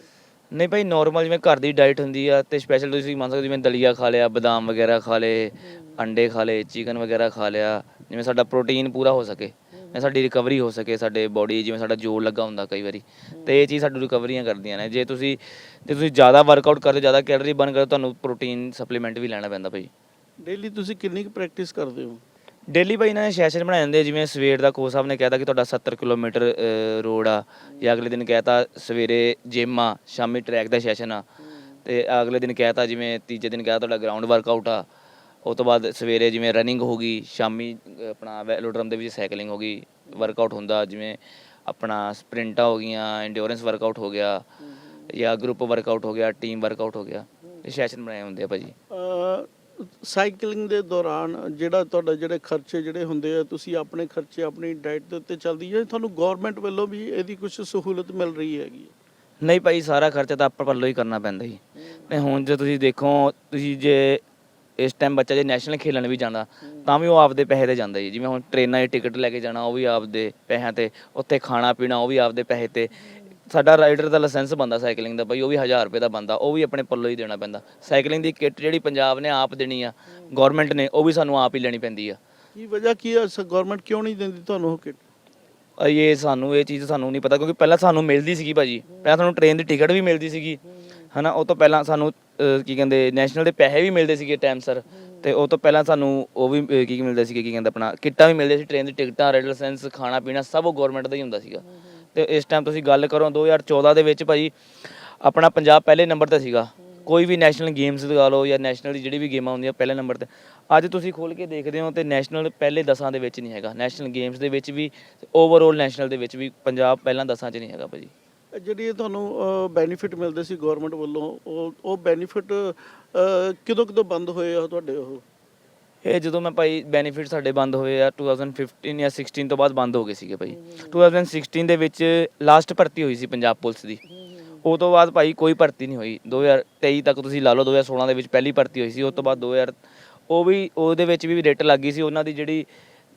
ਨਹੀਂ ਭਾਈ ਨਾਰਮਲ ਜਿਵੇਂ ਘਰ ਦੀ ਡਾਈਟ ਹੁੰਦੀ ਆ ਤੇ ਸਪੈਸ਼ਲ ਤੁਸੀਂ ਮੰਨ ਸਕਦੇ ਜਿਵੇਂ ਦਲੀਆ ਖਾ ਲਿਆ ਬਦਾਮ ਵਗੈਰਾ ਖਾ ਲਏ ਅੰਡੇ ਖਾ ਲਏ ਚਿਕਨ ਵਗੈਰਾ ਖਾ ਲਿਆ ਜਿਵੇਂ ਸਾਡਾ ਪ੍ਰੋਟੀਨ ਪੂਰਾ ਹੋ ਸਕੇ। ਜਿਵੇਂ ਸਾਡੀ ਰਿਕਵਰੀ ਹੋ ਸਕੇ ਸਾਡੇ ਬੋਡੀ ਜਿਵੇਂ ਸਾਡਾ ਜੋਰ ਲੱਗਾ ਹੁੰਦਾ ਕਈ ਵਾਰੀ ਤੇ ਇਹ ਚੀਜ਼ ਸਾਡੀ ਰਿਕਵਰੀਆਂ ਕਰਦੀਆਂ ਨੇ। ਜੇ ਤੁਸੀਂ ਜੇ ਤੁਸੀਂ ਜ਼ਿਆਦਾ ਵਰਕਆਊਟ ਕਰਦੇ ਜ਼ਿਆਦਾ ਕੈਲਰੀ ਬਰਨ ਕਰਦੇ ਤੁਹਾਨੂੰ ਪ੍ਰੋਟੀਨ ਸਪਲੀਮੈਂਟ ਵੀ ਲੈਣਾ ਪੈਂਦਾ ਭਾਈ। ਡੇਲੀ ਤੁਸੀਂ ਕਿੰਨੀ ਕੁ ਪ੍ਰੈਕਟਿਸ ਕਰਦੇ ਹੋ? ਡੇਲੀ ਭਾਈ ਇਹਨਾਂ ਨੇ ਸੈਸ਼ਨ ਬਣਾਏ ਆ, ਜਿਵੇਂ ਸਵੇਰ ਦਾ ਕੋਚ ਸਾਹਿਬ ਨੇ ਕਹਿਤਾ ਕਿ ਤੁਹਾਡਾ 70 ਕਿਲੋਮੀਟਰ ਰੋਡ ਆ ਜਾਂ ਅਗਲੇ ਦਿਨ ਕਹਿਤਾ ਸਵੇਰੇ ਜਿਮ ਆ ਸ਼ਾਮੀ ਟਰੈਕ ਦਾ ਸੈਸ਼ਨ ਆ ਤੇ ਅਗਲੇ ਦਿਨ ਕਹਿਤਾ ਜਿਵੇਂ ਤੀਜੇ ਦਿਨ ਕਹਿਤਾ ਤੁਹਾਡਾ ਗਰਾਊਂਡ ਵਰਕਆਊਟ ਆ ਉਹ ਤੋਂ ਬਾਅਦ ਸਵੇਰੇ ਜਿਵੇਂ ਰਨਿੰਗ ਹੋ ਗਈ ਸ਼ਾਮੀ ਆਪਣਾ ਵੈਲੋਡਰਮ ਦੇ ਵਿੱਚ ਸਾਈਕਲਿੰਗ ਹੋ ਗਈ ਵਰਕਆਊਟ ਹੁੰਦਾ ਜਿਵੇਂ ਆਪਣਾ ਸਪ੍ਰਿੰਟਾਂ ਹੋ ਗਈਆਂ ਐਂਡਿਓਰੈਂਸ ਵਰਕਆਊਟ ਹੋ ਗਿਆ ਜਾਂ ਗਰੁੱਪ ਵਰਕਆਊਟ ਹੋ ਗਿਆ ਟੀਮ ਵਰਕਆਊਟ ਹੋ ਗਿਆ ਇਹ ਸੈਸ਼ਨ ਬਣਾਏ ਹੁੰਦੇ ਆ ਭਾਜੀ। ਸਾਈਕਲਿੰਗ ਦੇ ਦੌਰਾਨ ਜਿਹੜਾ ਤੁਹਾਡਾ ਜਿਹੜੇ ਖਰਚੇ ਜਿਹੜੇ ਹੁੰਦੇ ਆ ਤੁਸੀਂ ਆਪਣੇ ਖਰਚੇ ਆਪਣੀ ਡਾਈਟ ਦੇ ਉੱਤੇ ਚੱਲਦੀ ਹੈ ਤੁਹਾਨੂੰ ਗਵਰਨਮੈਂਟ ਵੱਲੋਂ ਵੀ ਇਹਦੀ ਕੁਝ ਸਹੂਲਤ ਮਿਲ ਰਹੀ ਹੈਗੀ ਨਹੀਂ ਭਾਈ ਸਾਰਾ ਖਰਚਾ ਤਾਂ ਆਪਾਂ ਪੱਲੋਂ ਹੀ ਕਰਨਾ ਪੈਂਦਾ ਜੀ। ਤੇ ਹੁਣ ਜੇ ਤੁਸੀਂ ਦੇਖੋ ਤੁਸੀਂ ਜੇ ਇਸ ਟਾਈਮ ਬੱਚਾ ਜੇ ਨੈਸ਼ਨਲ ਖੇਲਣ ਵੀ ਜਾਂਦਾ ਤਾਂ ਵੀ ਉਹ ਆਪਦੇ ਪੈਸੇ ਤੇ ਜਾਂਦਾ ਜੀ। ਜਿਵੇਂ ਹੁਣ ਟ੍ਰੇਨਾਂ ਦੀ ਟਿਕਟ ਲੈ ਕੇ ਜਾਣਾ ਉਹ ਵੀ ਆਪਦੇ ਪੈਸਿਆਂ ਤੇ ਉੱਥੇ ਖਾਣਾ ਪੀਣਾ ਉਹ ਵੀ ਆਪਦੇ ਪੈਸੇ ਤੇ। ਸਾਡਾ ਰਾਈਡਰ ਦਾ ਲਾਇਸੈਂਸ ਬੰਦਾ ਸਾਈਕਲਿੰਗ ਦਾ ਭਾਈ ਉਹ ਵੀ 1000 ਰੁਪਏ ਦਾ ਬੰਦਾ ਉਹ ਵੀ ਆਪਣੇ ਪੱਲੋਂ ਹੀ ਦੇਣਾ ਪੈਂਦਾ। ਸਾਈਕਲਿੰਗ ਦੀ ਕਿੱਟ ਜਿਹੜੀ ਪੰਜਾਬ ਨੇ ਆਪ ਦੇਣੀ ਆ ਗਵਰਨਮੈਂਟ ਨੇ ਉਹ ਵੀ ਸਾਨੂੰ ਆਪ ਹੀ ਲੈਣੀ ਪੈਂਦੀ ਆ। ਕੀ ਵਜ੍ਹਾ ਕੀ ਹੈ ਗਵਰਨਮੈਂਟ ਕਿਉਂ ਨਹੀਂ ਦਿੰਦੀ ਤੁਹਾਨੂੰ ਉਹ ਕਿਟ ਇਹ ਸਾਨੂੰ ਇਹ ਚੀਜ਼ ਸਾਨੂੰ ਨਹੀਂ ਪਤਾ ਕਿਉਂਕਿ ਪਹਿਲਾਂ ਸਾਨੂੰ ਮਿਲਦੀ ਸੀਗੀ ਭਾਜੀ। ਪਹਿਲਾਂ ਸਾਨੂੰ ਟ੍ਰੇਨ ਦੀ ਟਿਕਟ ਵੀ ਮਿਲਦੀ ਸੀਗੀ। ਹਨਾ ਉਹ ਤੋਂ ਪਹਿਲਾਂ ਸਾਨੂੰ ਅ, ਕੀ ਕਹਿੰਦੇ ਨੈਸ਼ਨਲ ਦੇ ਪੈਸੇ ਵੀ ਮਿਲਦੇ ਸੀਗੇ ਟਾਈਮ ਸਰ। ਤੇ ਉਹ ਤੋਂ ਪਹਿਲਾਂ ਸਾਨੂੰ ਉਹ ਵੀ ਅ, ਕੀ ਮਿਲਦੇ ਸੀਗੇ ਕੀ ਕਹਿੰਦੇ ਆਪਣਾ ਕਿੱਟਾਂ ਵੀ ਮਿਲਦੇ ਸੀ ਟ੍ਰੇਨ ਦੀ ਟਿਕਟਾਂ ਰੈਡ ਲਾਇਸੈਂਸ ਖਾਣਾ ਪੀਣਾ ਸਭ ਉਹ ਗਵਰਨਮੈਂਟ ਦਾ ਹੀ ਹੁੰਦਾ ਸੀਗਾ। ਤੇ ਇਸ ਟਾਈਮ ਤੁਸੀਂ ਗੱਲ ਕਰੋ 2014 ਦੇ ਵਿੱਚ ਭਾਜੀ ਆਪਣਾ ਪੰਜਾਬ ਪਹਿਲੇ ਨੰਬਰ ਤੇ ਸੀਗਾ। ਕੋਈ ਵੀ ਨੈਸ਼ਨਲ ਗੇਮਸ ਲਗਾ ਲਓ ਜਾਂ ਨੈਸ਼ਨਲ ਦੀ ਜਿਹੜੀ ਵੀ ਗੇਮਾਂ ਹੁੰਦੀਆਂ ਪਹਿਲੇ ਨੰਬਰ ਤੇ। ਅੱਜ ਤੁਸੀਂ ਖੋਲ ਕੇ ਦੇਖਦੇ ਹੋ ਤੇ ਨੈਸ਼ਨਲ ਪਹਿਲੇ ਦਸਾਂ ਦੇ ਵਿੱਚ ਨਹੀਂ ਹੈਗਾ। ਨੈਸ਼ਨਲ ਗੇਮਸ ਦੇ ਵਿੱਚ ਵੀ ਓਵਰਆਲ ਨੈਸ਼ਨਲ ਦੇ ਵਿੱਚ ਵੀ ਪੰਜਾਬ ਪਹਿਲਾਂ ਦਸਾਂ 'ਚ ਨਹੀਂ ਹੈਗਾ ਭਾਜੀ। ਇਹ ਜਿਹੜੀ ਤੁਹਾਨੂੰ ਬੈਨੀਫਿਟ ਮਿਲਦੇ ਸੀ ਗਵਰਨਮੈਂਟ ਵੱਲੋਂ, ਉਹ ਉਹ ਬੈਨੀਫਿਟ ਕਿਦੋਂ ਕਿਦੋਂ ਬੰਦ ਹੋਏ ਆ ਤੁਹਾਡੇ ਉਹ? ਇਹ ਜਦੋਂ ਮੈਂ ਭਾਈ ਬੈਨੀਫਿਟ ਸਾਡੇ ਬੰਦ ਹੋਏ ਆ 2015 ਜਾਂ 16 ਤੋਂ ਬਾਅਦ ਬੰਦ ਹੋ ਗਏ ਸੀਗੇ ਭਾਈ। 2016 ਦੇ ਵਿੱਚ ਲਾਸਟ ਭਰਤੀ ਹੋਈ ਸੀ ਪੰਜਾਬ ਪੁਲਿਸ ਦੀ। ਉਹ ਤੋਂ ਬਾਅਦ ਭਾਈ ਕੋਈ ਭਰਤੀ ਨਹੀਂ ਹੋਈ। 2023 ਤੱਕ ਤੁਸੀਂ ਲਾ ਲਓ 2016 ਦੇ ਵਿੱਚ ਪਹਿਲੀ ਭਰਤੀ ਹੋਈ ਸੀ। ਉਸ ਤੋਂ ਬਾਅਦ 2000 ਉਹ ਵੀ, ਉਹਦੇ ਵਿੱਚ ਵੀ ਰਿਟ ਲੱਗੀ ਸੀ। ਉਹਨਾਂ ਦੀ ਜਿਹੜੀ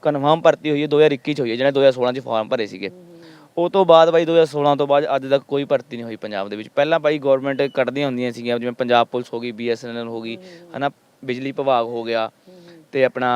ਕਨਫਰਮ ਭਰਤੀ ਹੋਈ ਹੈ 2021 ਚ ਹੋਈ ਹੈ, ਜਿਹਨੇ 2016 ਚ ਫਾਰਮ ਭਰੇ ਸੀਗੇ। ਉਹ ਤੋਂ ਬਾਅਦ ਬਾਈ 2016 ਤੋਂ ਬਾਅਦ ਅੱਜ ਤੱਕ ਕੋਈ ਭਰਤੀ ਨਹੀਂ ਹੋਈ ਪੰਜਾਬ ਦੇ ਵਿੱਚ। ਪਹਿਲਾਂ ਬਾਈ ਗਵਰਨਮੈਂਟ ਕੱਢਦੀਆਂ ਹੁੰਦੀਆਂ ਸੀਗੀਆਂ ਜਿਵੇਂ ਪੰਜਾਬ ਪੁਲਿਸ ਹੋ ਗਈ ਬੀਐਸਐਨਐਲ ਹੋ ਗਈ ਹਨਾ ਬਿਜਲੀ ਵਿਭਾਗ ਹੋ ਗਿਆ ਤੇ ਆਪਣਾ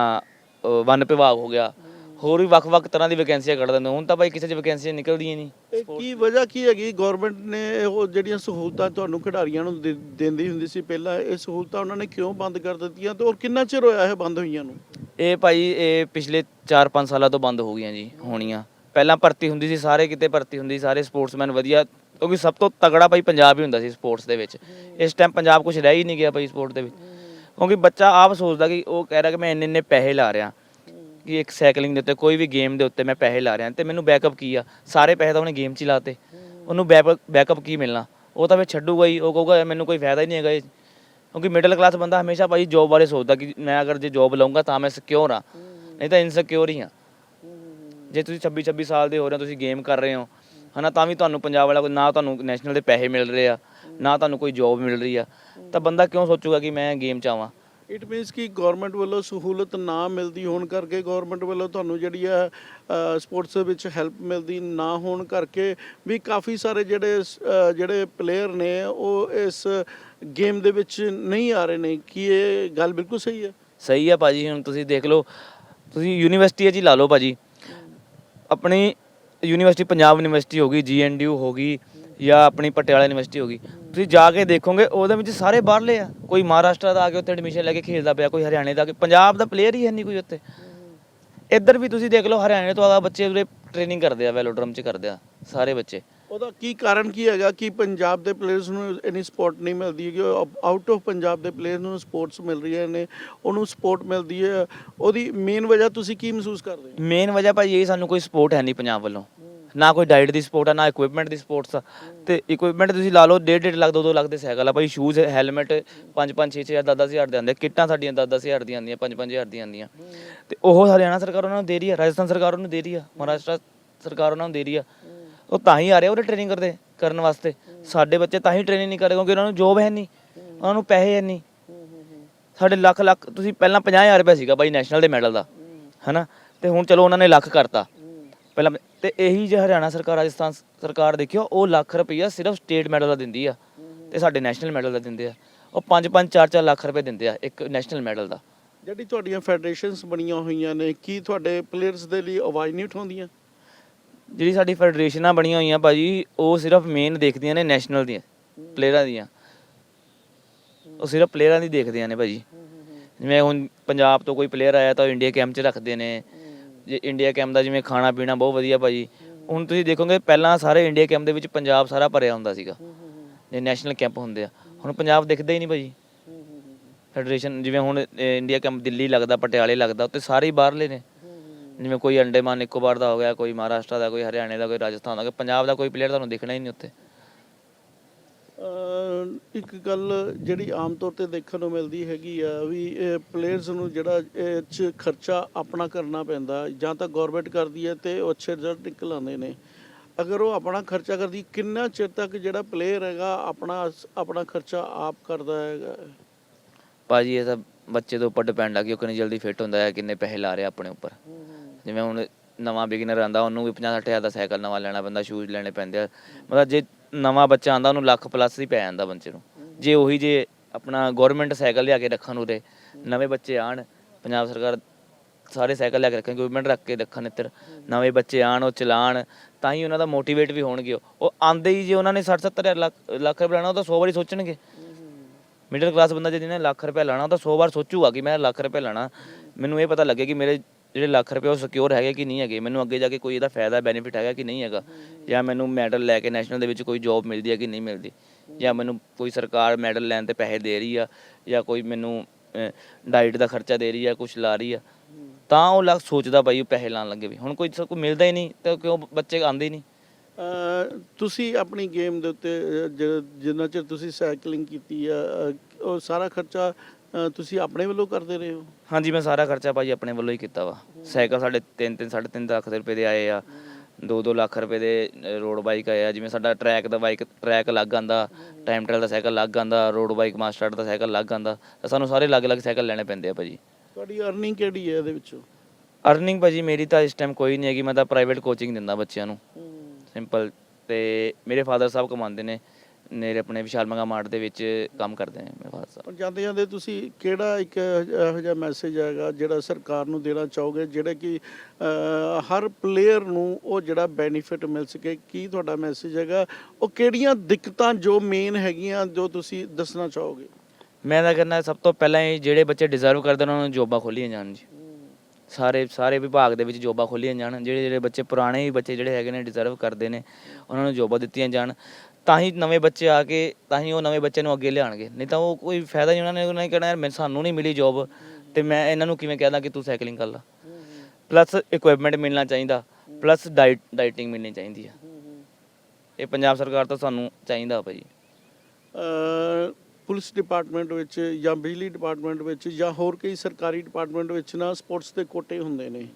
ਵਨ ਵਿਭਾਗ ਹੋ ਗਿਆ। ਹੋਰ ਵੀ ਵੱਖ-ਵੱਖ ਤਰ੍ਹਾਂ ਦੀ ਵੈਕੈਂਸੀਆਂ ਕੱਢ ਦਿੰਦੇ। ਹੁਣ ਤਾਂ ਬਾਈ ਕਿਸੇ 'ਚ ਵੈਕੈਂਸੀਆਂ ਨਿਕਲਦੀਆਂ ਨਹੀਂ। ਕੀ ਵਜ੍ਹਾ ਕੀ ਹੈਗੀ? ਗਵਰਨਮੈਂਟ ਨੇ ਉਹ ਜਿਹੜੀਆਂ ਸਹੂਲਤਾਂ ਤੁਹਾਨੂੰ ਖਿਡਾਰੀਆਂ ਨੂੰ ਦਿੰਦੀ ਹੁੰਦੀ ਸੀ ਪਹਿਲਾਂ ਇਹ ਸਹੂਲਤਾਂ ਉਹਨਾਂ ਨੇ ਕਿਉਂ ਬੰਦ ਕਰ ਦਿੱਤੀਆਂ ਤੇ ਔਰ ਕਿੰਨਾ ਚਿਰ ਹੋਇਆ ਇਹ ਬੰਦ ਹੋਈਆਂ ਨੂੰ? ਇਹ ਭਾਈ ਇਹ ਪਿਛਲੇ 4-5 ਸਾਲਾਂ ਤੋਂ ਬੰਦ ਹੋ ਗਈਆਂ ਜੀ ਹੋਣੀਆਂ। ਪਹਿਲਾਂ ਭਰਤੀ ਹੁੰਦੀ ਸੀ ਸਾਰੇ ਕਿਤੇ ਭਰਤੀ ਹੁੰਦੀ ਸੀ, ਸਾਰੇ ਸਪੋਰਟਸਮੈਨ ਵਧੀਆ ਕਿਉਂਕਿ ਸਭ ਤੋਂ ਤਗੜਾ ਭਾਈ ਪੰਜਾਬ ਹੀ ਹੁੰਦਾ ਸੀ ਸਪੋਰਟਸ ਦੇ ਵਿੱਚ। ਇਸ ਟਾਈਮ ਪੰਜਾਬ ਕੁਝ ਰਹਿ ਹੀ ਨਹੀਂ ਗਿਆ ਭਾਈ ਸਪੋਰਟ ਦੇ ਵਿੱਚ। ਕਿਉਂਕਿ ਬੱਚਾ ਆਪ ਸੋਚਦਾ ਕਿ ਉਹ ਕਹਿ ਰਿਹਾ ਕਿ ਮੈਂ ਇੰਨੇ ਇੰਨੇ ਪੈਸੇ ਲਾ ਰਿਹਾ ਕਿ ਇੱਕ ਸਾਈਕਲਿੰਗ ਦੇ ਉੱਤੇ ਕੋਈ ਵੀ ਗੇਮ ਦੇ ਉੱਤੇ ਮੈਂ ਪੈਸੇ ਲਾ ਰਿਹਾ। ਤੇ ਮੈਨੂੰ ਬੈਕਅਪ ਕੀ ਆ? ਸਾਰੇ ਪੈਸੇ ਤਾਂ ਉਹਨੇ ਗੇਮ 'ਚ ਹੀ ਲਾਤੇ। ਉਹਨੂੰ ਬੈਕਅਪ ਕੀ ਮਿਲਣਾ? ਉਹ ਤਾਂ ਫਿਰ ਛੱਡੂਗਾ ਹੀ। ਉਹ ਕਹੂਗਾ ਮੈਨੂੰ ਕੋਈ ਫਾਇਦਾ ਹੀ ਨਹੀਂ ਹੈਗਾ ਇਹ ਕਿਉਂਕਿ ਮਿਡਲ ਕਲਾਸ ਬੰਦਾ ਹਮੇਸ਼ਾ ਭਾਈ ਜੋਬ ਬਾਰੇ ਸੋਚਦਾ ਕਿ ਮੈਂ ਅਗਰ ਜੇ ਜੋਬ ਲਵਾਂਗਾ ਤਾਂ ਮੈਂ ਸਿਕਿਉਰ ਹਾਂ। ਨਹੀਂ ਤਾਂ ਇਨਸਿਕਿਉਰ ਹੀ ਹਾਂ। ਜੇ ਤੁਸੀਂ 26 26 ਸਾਲ ਦੇ ਹੋ ਰਹੇ ਹੋ ਤੁਸੀਂ ਗੇਮ ਕਰ ਰਹੇ ਹੋ ਹਨਾ ਤਾਂ ਵੀ ਤੁਹਾਨੂੰ ਪੰਜਾਬ ਵਾਲਾ ਕੋਈ ਨਾ ਤੁਹਾਨੂੰ ਨੈਸ਼ਨਲ ਦੇ ਪੈਸੇ ਮਿਲ ਰਹੇ ਆ ਨਾ ਤੁਹਾਨੂੰ ਕੋਈ ਜੋਬ ਮਿਲ ਰਹੀ ਆ। ਤਾਂ ਬੰਦਾ ਕਿਉਂ ਸੋਚੂਗਾ ਕਿ ਮੈਂ ਗੇਮ ਚ ਆਵਾਂ? ਇਟ ਮੀਨਸ ਕਿ ਗਵਰਨਮੈਂਟ ਵੱਲੋਂ ਸਹੂਲਤ ਨਾ ਮਿਲਦੀ ਹੋਣ ਕਰਕੇ ਗਵਰਨਮੈਂਟ ਵੱਲੋਂ ਤੁਹਾਨੂੰ ਜਿਹੜੀ ਆ ਸਪੋਰਟਸ ਵਿੱਚ ਹੈਲਪ ਮਿਲਦੀ ਨਾ ਹੋਣ ਕਰਕੇ ਵੀ ਕਾਫੀ ਸਾਰੇ ਜਿਹੜੇ ਜਿਹੜੇ ਪਲੇਅਰ ਨੇ ਉਹ ਇਸ ਗੇਮ ਦੇ ਵਿੱਚ ਨਹੀਂ ਆ ਰਹੇ ਨੇ। ਕੀ ਇਹ ਗੱਲ ਬਿਲਕੁਲ ਸਹੀ ਹੈ? ਸਹੀ ਆ ਭਾਜੀ ਹੁਣ ਤੁਸੀਂ ਦੇਖ ਲਓ ਤੁਸੀਂ ਯੂਨੀਵਰਸਿਟੀ ਹੀ ਲਾ ਲਓ ਭਾਜੀ। ਆਪਣੀ ਯੂਨੀਵਰਸਿਟੀ ਪੰਜਾਬ ਯੂਨੀਵਰਸਿਟੀ ਹੋ ਗਈ ਜੀਐਨਡੀਯੂ ਹੋ ਗਈ ਜਾਂ ਆਪਣੀ ਪਟਿਆਲਾ ਯੂਨੀਵਰਸਿਟੀ ਹੋ ਗਈ। ਤੁਸੀਂ ਜਾ ਕੇ ਦੇਖੋਗੇ, ਉਹਦੇ ਵਿੱਚ ਸਾਰੇ ਬਾਹਰਲੇ ਆ। ਕੋਈ ਮਹਾਰਾਸ਼ਟਰ ਦਾ ਆ ਕੇ ਉੱਥੇ ਐਡਮਿਸ਼ਨ ਲੈ ਕੇ ਖੇਡਦਾ ਪਿਆ, ਕੋਈ ਹਰਿਆਣੇ ਦਾ ਆ ਕੇ ਪੰਜਾਬ ਦਾ ਪਲੇਅਰ ਹੀ ਹੈ ਨਹੀਂ ਕੋਈ ਉੱਥੇ। ਇੱਧਰ ਵੀ ਤੁਸੀਂ ਦੇਖ ਲਓ, ਹਰਿਆਣੇ ਤੋਂ ਆ ਬੱਚੇ ਉਰੇ ਟ੍ਰੇਨਿੰਗ ਕਰਦੇ ਆ ਵੈਲੋਡਰਮ 'ਚ ਕਰਦੇ ਆ, ਸਾਰੇ ਬੱਚੇ। ਉਹਦਾ ਕੀ ਕਾਰਨ ਕੀ ਹੈਗਾ ਕਿ ਪੰਜਾਬ ਦੇ ਪਲੇਅਰਸ ਨੂੰ ਇਨੀ ਸਪੋਰਟ ਨਹੀਂ ਮਿਲਦੀ ਕਿ ਆਊਟ ਆਫ ਪੰਜਾਬ ਦੇ ਪਲੇਅਰ ਨੂੰ ਸਪੋਰਟਸ ਮਿਲ ਰਹੀਆਂ ਨੇ ਉਹਨੂੰ ਸਪੋਰਟ ਮਿਲਦੀ ਹੈ। ਉਹਦੀ ਮੇਨ ਵਜ੍ਹਾ ਤੁਸੀਂ ਕੀ ਮਹਿਸੂਸ ਕਰਦੇ ਹੋ? ਮੇਨ ਵਜ੍ਹਾ ਭਾਈ ਇਹ ਸਾਨੂੰ ਕੋਈ ਸਪੋਰਟ ਹੈ ਨਹੀਂ ਪੰਜਾਬ ਵੱਲੋਂ। ਨਾ ਕੋਈ ਡਾਈਟ ਦੀ ਸਪੋਰਟ ਆ, ਨਾ ਇਕਵਿਪਮੈਂਟ ਦੀ ਸਪੋਰਟਸ ਆ। ਤੇ ਇਕਵਿਪਮੈਂਟ ਤੁਸੀਂ ਲਾ ਲਓ 1.5 1.5 ਲੱਖ 2 2 ਲੱਖ ਦੇ ਸਾਈਕਲ ਆ ਭਾਈ। ਸ਼ੂਜ਼ ਹੈਲਮਟ 5 5 6 6 10 10 ਹਜ਼ਾਰ ਦੇ ਆਉਂਦੇ। ਕਿੱਟਾਂ ਸਾਡੀਆਂ 10 10 ਹਜ਼ਾਰ ਦੀਆਂ ਆਉਂਦੀਆਂ 5 5 ਹਜ਼ਾਰ ਦੀਆਂ ਆਉਂਦੀਆਂ। ਤੇ ਉਹ ਹਰਿਆਣਾ ਸਰਕਾਰ ਉਹਨਾਂ ਨੂੰ ਦੇ ਰਹੀ ਆ, ਰਾਜਸਥਾਨ ਸਰਕਾਰ ਉਹਨਾਂ ਨੂੰ ਦੇ ਰਹੀ ਆ। ਮਹਾਰਾਸ਼ਟਰ ਸਰਕਾਰ ਉਹਨਾਂ ਨੂੰ ਦੇ ਰਹੀ ਆ। ਉਹ ਤਾਂ ਹੀ ਆ ਰਹੇ ਉਹਦੇ ਟ੍ਰੇਨਿੰਗ ਕਰਦੇ, ਕਰਨ ਵਾਸਤੇ। ਸਾਡੇ ਬੱਚੇ ਤਾਂ ਹੀ ਟ੍ਰੇਨਿੰਗ ਨਹੀਂ ਕਰਦੇ, ਕਿਉਂਕਿ ਉਹਨਾਂ ਨੂੰ ਜੋਬ ਹੈ ਨਹੀਂ। ਉਹਨਾਂ ਨੂੰ ਪੈਸੇ ਹੈ ਨਹੀਂ। ਸਾਡੇ ਲੱਖ ਲੱਖ, ਤੁਸੀਂ ਪਹਿਲਾਂ 50000 ਰੁਪਏ ਸੀਗਾ ਬਾਈ ਨੈਸ਼ਨਲ ਦੇ ਮੈਡਲ ਦਾ, ਹਨਾ? ਤੇ ਹੁਣ ਚਲੋ ਉਹਨਾਂ ਨੇ ਲੱਖ ਕਰਤਾ। ਪਹਿਲਾਂ ਤੇ ਇਹੀ ਜੇ ਹਰਿਆਣਾ ਸਰਕਾਰ, ਰਾਜਸਥਾਨ ਸਰਕਾਰ ਦੇਖਿਓ, ਉਹ ਲੱਖ ਰੁਪਈਆ ਸਿਰਫ ਸਟੇਟ ਮੈਡਲ ਦਾ ਦਿੰਦੀ ਆ। ਤੇ ਸਾਡੇ ਨੈਸ਼ਨਲ ਮੈਡਲ ਦਾ ਦਿੰਦੇ ਆ। ਉਹ 5 5 4 4 ਲੱਖ ਰੁਪਏ ਦਿੰਦੇ ਆ ਇੱਕ ਨੈਸ਼ਨਲ ਮੈਡਲ ਦਾ। ਜਿਹੜੀ ਤੁਹਾਡੀਆਂ ਫੈਡਰੇਸ਼ਨਸ ਬਣੀਆਂ ਹੋਈਆਂ ਨੇ, ਕੀ ਤੁਹਾਡੇ ਪਲੇਅਰਸ ਦੇ ਲਈ ਆਵਾਜ਼ ਨਹੀਂ ਉਠਾਉਂਦੀਆਂ? ਜਿਹੜੀ ਸਾਡੀ ਫੈਡਰੇਸ਼ਨਾਂ ਬਣੀਆਂ ਹੋਈਆਂ ਭਾਜੀ, ਉਹ ਸਿਰਫ ਮੇਨ ਦੇਖਦੀਆਂ ਨੇ ਨੈਸ਼ਨਲ ਦੀਆਂ ਪਲੇਅਰਾਂ ਦੀਆਂ। ਉਹ ਸਿਰਫ ਪਲੇਅਰਾਂ ਦੀ ਦੇਖਦੀਆਂ ਨੇ ਭਾਜੀ। ਜਿਵੇਂ ਹੁਣ ਪੰਜਾਬ ਤੋਂ ਕੋਈ ਪਲੇਅਰ ਆਇਆ ਤਾਂ ਉਹ ਇੰਡੀਆ ਕੈਂਪ 'ਚ ਰੱਖਦੇ ਨੇ। ਜੇ ਇੰਡੀਆ ਕੈਂਪ ਦਾ ਜਿਵੇਂ ਖਾਣਾ ਪੀਣਾ ਬਹੁਤ ਵਧੀਆ ਭਾਜੀ। ਹੁਣ ਤੁਸੀਂ ਦੇਖੋਗੇ ਪਹਿਲਾਂ ਸਾਰੇ ਇੰਡੀਆ ਕੈਂਪ ਦੇ ਵਿੱਚ ਪੰਜਾਬ ਸਾਰਾ ਭਰਿਆ ਹੁੰਦਾ ਸੀਗਾ। ਜੇ ਨੈਸ਼ਨਲ ਕੈਂਪ ਹੁੰਦੇ ਆ। ਹੁਣ ਪੰਜਾਬ ਦਿਖਦਾ ਹੀ ਨਹੀਂ ਭਾਜੀ। ਫੈਡਰੇਸ਼ਨ ਜਿਵੇਂ ਹੁਣ ਇੰਡੀਆ ਕੈਂਪ ਦਿੱਲੀ ਲੱਗਦਾ, ਪਟਿਆਲੇ ਲੱਗਦਾ ਉੱਤੇ ਸਾਰੇ ਹੀ ਬਾਹਰਲੇ ਨੇ। ਜਿਵੇਂ ਕੋਈ ਅੰਡੇਮਾਨ ਨਿਕੋਬਾਰ ਦਾ ਹੋ ਗਿਆ ਕੋਈ ਮਹਾਰਾਸ਼ਟਰ ਦਾ ਕੋਈ ਹਰਿਆਣੇ ਦਾ ਕੋਈ ਰਾਜਸਥਾਨ ਦਾ ਕੋਈ ਪੰਜਾਬ ਦਾ ਕੋਈ ਪਲੇਅਰ ਤੁਹਾਨੂੰ ਦਿਖਣਾ ਹੀ ਨਹੀਂ ਅਹ ਇੱਕ ਗੱਲ ਜਿਹੜੀ ਆਮ ਤੌਰ ਤੇ ਦੇਖਣ ਨੂੰ ਮਿਲਦੀ ਹੈਗੀ ਆ ਵੀ ਪਲੇਅਰਸ ਨੂੰ ਜਿਹੜਾ ਇਹ 'ਚ ਖਰਚਾ ਆਪਣਾ ਕਰਨਾ ਪੈਂਦਾ ਜਾਂ ਤਾਂ ਗਵਰਨਮੈਂਟ ਕਰਦੀ ਹੈ ਤੇ ਉਹ ਅੱਛੇ ਰਿਜ਼ਲਟ ਨਿਕਲ ਆਉਂਦੇ ਨੇ। ਅਗਰ ਉਹ ਆਪਣਾ ਖਰਚਾ ਕਰਦੀ ਕਿੰਨਾ ਚਿਰ ਤੱਕ ਜਿਹੜਾ ਪਲੇਅਰ ਹੈਗਾ ਆਪਣਾ ਆਪਣਾ ਖਰਚਾ ਆਪ ਕਰਦਾ ਹੈਗਾ? ਭਾਜੀ ਇਹ ਤਾਂ ਬੱਚੇ ਦੇ ਉੱਪਰ ਡਿਪੈਂਡ ਆ ਕਿ ਉਹ ਕਿੰਨੀ ਜਲਦੀ ਫਿੱਟ ਹੁੰਦਾ ਹੈ ਕਿੰਨੇ ਪੈਸੇ ਲਾ ਰਿਹਾ ਆਪਣੇ ਉੱਪਰ। ਜਿਵੇਂ ਹੁਣ ਨਵਾਂ ਬਿਗਨਰ ਆਂਦਾ ਉਹਨੂੰ ਵੀ 50 60 ਹਜ਼ਾਰ ਦਾ ਸਾਈਕਲ ਨਵਾਂ ਲੈਣਾ ਪੈਂਦਾ ਸ਼ੂਜ਼ ਲੈਣੇ ਪੈਂਦੇ ਆ। ਮਤਲਬ ਜੇ ਨਵਾਂ ਬੱਚਾ ਆਂਦਾ ਉਹਨੂੰ ਲੱਖ ਪਲੱਸ ਹੀ ਪੈ ਜਾਂਦਾ ਬੱਚੇ ਨੂੰ। ਜੇ ਉਹੀ ਜੇ ਆਪਣਾ ਗਵਰਨਮੈਂਟ ਸਾਈਕਲ ਲਿਆ ਕੇ ਰੱਖਣ ਉਰੇ, ਨਵੇਂ ਬੱਚੇ ਆਣ ਪੰਜਾਬ ਸਰਕਾਰ ਸਾਰੇ ਸਾਈਕਲ ਲਿਆ ਕੇ ਰੱਖਣ ਗਵਰਨਮੈਂਟ ਰੱਖ ਕੇ ਰੱਖਣ ਇੱਧਰ, ਨਵੇਂ ਬੱਚੇ ਆਣ ਉਹ ਚਲਾਣ ਤਾਂ ਹੀ ਉਹਨਾਂ ਦਾ ਮੋਟੀਵੇਟ ਵੀ ਹੋਣਗੇ ਉਹ। ਉਹ ਆਂਦੇ ਹੀ ਜੇ ਉਹਨਾਂ ਨੇ 60 70 ਲੱਖ ਲੱਖ ਰੁਪਏ ਲੈਣਾ, ਉਹ ਤਾਂ 100 ਵਾਰੀ ਸੋਚਣਗੇ। ਮਿਡਲ ਕਲਾਸ ਬੰਦਾ ਜੇ ਜਿਹਨੇ ਲੱਖ ਰੁਪਏ ਲੈਣਾ, ਉਹ ਤਾਂ 100 ਵਾਰ ਸੋਚੂਗਾ ਕਿ ਮੈਂ ਲੱਖ ਰੁਪਏ ਲੈਣਾ। ਮੈਨੂੰ ਇਹ ਪਤਾ ਲੱਗੇ ਕਿ ਮੇਰੇ ਜਿਹੜੇ ਲੱਖ ਰੁਪਏ ਉਹ ਸਿਕਿਉਰ ਹੈਗੇ ਕਿ ਨਹੀਂ ਹੈਗੇ ਮੈਨੂੰ ਅੱਗੇ ਜਾ ਕੇ ਕੋਈ ਇਹਦਾ ਫਾਇਦਾ ਬੈਨੀਫਿਟ ਹੈਗਾ ਕਿ ਨਹੀਂ ਹੈਗਾ? ਜਾਂ ਮੈਨੂੰ ਮੈਡਲ ਲੈ ਕੇ ਨੈਸ਼ਨਲ ਦੇ ਵਿੱਚ ਕੋਈ ਜੌਬ ਮਿਲਦੀ ਹੈ ਕਿ ਨਹੀਂ ਮਿਲਦੀ? ਜਾਂ ਮੈਨੂੰ ਕੋਈ ਸਰਕਾਰ ਮੈਡਲ ਲੈਣ ਤੇ ਪੈਸੇ ਦੇ ਰਹੀ ਆ? ਜਾਂ ਕੋਈ ਮੈਨੂੰ ਡਾਈਟ ਦਾ ਖਰਚਾ ਦੇ ਰਹੀ ਆ ਕੁਝ ਲਾ ਰਹੀ ਆ? ਤਾਂ ਉਹ ਲੱਗ ਸੋਚਦਾ ਬਾਈ ਉਹ ਪੈਸੇ ਲਾਣ ਲੱਗੇ ਵੀ। ਹੁਣ ਕੋਈ ਕੋਈ ਮਿਲਦਾ ਹੀ ਨਹੀਂ ਤਾਂ ਕਿਉਂ ਬੱਚੇ ਆਉਂਦੇ ਹੀ ਨਹੀਂ? ਤੁਸੀਂ ਆਪਣੀ ਗੇਮ ਦੇ ਉੱਤੇ ਅਹ, ਜਿੰਨਾ ਚਿਰ ਤੁਸੀਂ ਸਾਈਕਲਿੰਗ ਕੀਤੀ ਆ ਉਹ ਸਾਰਾ ਖਰਚਾ ਤੁਸੀਂ ਆਪਣੇ ਵੱਲੋਂ ਕਰਦੇ ਰਹੇ ਹੋ? ਹਾਂਜੀ ਮੈਂ ਸਾਰਾ ਖਰਚਾ ਭਾਜੀ ਆਪਣੇ ਵੱਲੋਂ ਹੀ ਕੀਤਾ ਵਾ। ਸਾਈਕਲ ਸਾਡੇ 3 3 3.5 ਲੱਖ ਦੇ ਰੁਪਏ ਦੇ ਆਏ ਆ। 2-2 ਲੱਖ ਰੁਪਏ ਦੇ ਰੋਡ ਬਾਈਕ ਆਏ ਆ। ਜਿਵੇਂ ਸਾਡਾ ਟਰੈਕ ਦਾ ਬਾਈਕ ਟਰੈਕ ਲੱਗ ਆਂਦਾ ਟਾਈਮ ਟ੍ਰਾਇਲ ਦਾ ਸਾਈਕਲ ਲੱਗ ਆਂਦਾ ਰੋਡ ਬਾਈਕ ਮਾਸਟਰ ਦਾ ਸਾਈਕਲ ਲੱਗ ਆਂਦਾ ਤਾਂ ਸਾਨੂੰ ਸਾਰੇ ਅਲੱਗ-ਅਲੱਗ ਸਾਈਕਲ ਲੈਣੇ ਪੈਂਦੇ ਆ ਭਾਜੀ। ਤੁਹਾਡੀ ਅਰਨਿੰਗ ਕਿਹੜੀ ਹੈ ਇਹਦੇ ਵਿੱਚੋਂ? ਅਰਨਿੰਗ ਭਾਜੀ ਮੇਰੀ ਤਾਂ ਇਸ ਟਾਈਮ ਕੋਈ ਨਹੀਂ ਹੈਗੀ। ਮੈਂ ਤਾਂ ਪ੍ਰਾਈਵੇਟ ਕੋਚਿੰਗ ਦਿੰਦਾ ਬੱਚਿਆਂ ਨੂੰ। ਸਿੰਪਲ ਤੇ ਮੇਰੇ ਫਾਦਰ ਸਾਹਿਬ ਕਮਾਉਂਦੇ ਨੇ। ਮੇਰੇ ਆਪਣੇ ਵਿਸ਼ਾਲ ਮੰਗਾ ਮਾਰਟ ਦੇ ਵਿੱਚ ਕੰਮ ਕਰਦੇ ਨੇ ਮੇਰੇ ਸਾਹਿਬ ਪਰ ਜਾਂਦੇ ਜਾਂਦੇ ਤੁਸੀਂ ਕਿਹੜਾ ਇੱਕ ਇਹੋ ਜਿਹਾ ਮੈਸੇਜ ਹੈਗਾ ਜਿਹੜਾ ਸਰਕਾਰ ਨੂੰ ਦੇਣਾ ਚਾਹੋਗੇ ਜਿਹੜਾ ਕਿ ਹਰ ਪਲੇਅਰ ਨੂੰ ਉਹ ਜਿਹੜਾ ਬੈਨੀਫਿਟ ਮਿਲ ਸਕੇ? ਕੀ ਤੁਹਾਡਾ ਮੈਸੇਜ ਹੈਗਾ? ਉਹ ਕਿਹੜੀਆਂ ਦਿੱਕਤਾਂ ਜੋ ਮੇਨ ਹੈਗੀਆਂ ਜੋ ਤੁਸੀਂ ਦੱਸਣਾ ਚਾਹੋਗੇ? ਮੈਂ ਤਾਂ ਕਹਿੰਦਾ ਸਭ ਤੋਂ ਪਹਿਲਾਂ ਹੀ ਜਿਹੜੇ ਬੱਚੇ ਡਿਜ਼ਰਵ ਕਰਦੇ ਉਹਨਾਂ ਨੂੰ ਜੋਬਾਂ ਖੋਲੀਆਂ ਜਾਣ ਜੀ। ਸਾਰੇ ਸਾਰੇ ਵਿਭਾਗ ਦੇ ਵਿੱਚ ਜੋਬਾਂ ਖੋਲੀਆਂ ਜਾਣ। ਜਿਹੜੇ ਜਿਹੜੇ ਬੱਚੇ ਪੁਰਾਣੇ ਬੱਚੇ ਜਿਹੜੇ ਹੈਗੇ ਨੇ ਡਿਜ਼ਰਵ ਕਰਦੇ ਨੇ ਉਹਨਾਂ ਨੂੰ ਜੋਬਾਂ ਦਿੱਤੀਆਂ ਜਾਣ। ਤਾਂ ਹੀ ਨਵੇਂ ਬੱਚੇ ਆ ਕੇ, ਤਾਂ ਹੀ ਉਹ ਨਵੇਂ ਬੱਚੇ ਨੂੰ ਅੱਗੇ ਲਿਆਣਗੇ ਨਹੀਂ ਤਾਂ ਉਹ ਕੋਈ ਫਾਇਦਾ ਨਹੀਂ ਉਹਨਾਂ ਨੇ ਉਹਨਾਂ ਨੇ ਕਹਿਣਾ, ਯਾਰ, ਮੈਨੂੰ, ਸਾਨੂੰ ਨਹੀਂ ਮਿਲੀ ਜੋਬ ਤੇ ਮੈਂ ਇਹਨਾਂ ਨੂੰ ਕਿਵੇਂ ਕਹਿ ਦਾਂ ਕਿ ਤੂੰ ਸਾਈਕਲਿੰਗ ਕਰ ਲਾ? ਪਲੱਸ ਇਕਵਿਪਮੈਂਟ ਮਿਲਣਾ ਚਾਹੀਦਾ ਪਲੱਸ ਡਾਈਟ ਡਾਈਟਿੰਗ ਮਿਲਣੀ ਚਾਹੀਦੀ ਆ। ਇਹ ਪੰਜਾਬ ਸਰਕਾਰ ਤੋਂ ਸਾਨੂੰ ਚਾਹੀਦਾ ਭਾਜੀ। ਅਹ, ਪੁਲਿਸ ਡਿਪਾਰਟਮੈਂਟ ਵਿੱਚ ਜਾਂ ਬਿਜਲੀ ਡਿਪਾਰਟਮੈਂਟ ਵਿੱਚ ਜਾਂ ਹੋਰ ਕਈ ਸਰਕਾਰੀ ਡਿਪਾਰਟਮੈਂਟ ਵਿੱਚ ਨਾ ਸਪੋਰਟਸ ਦੇ ਕੋਟੇ ਹੁੰਦੇ ਨੇ।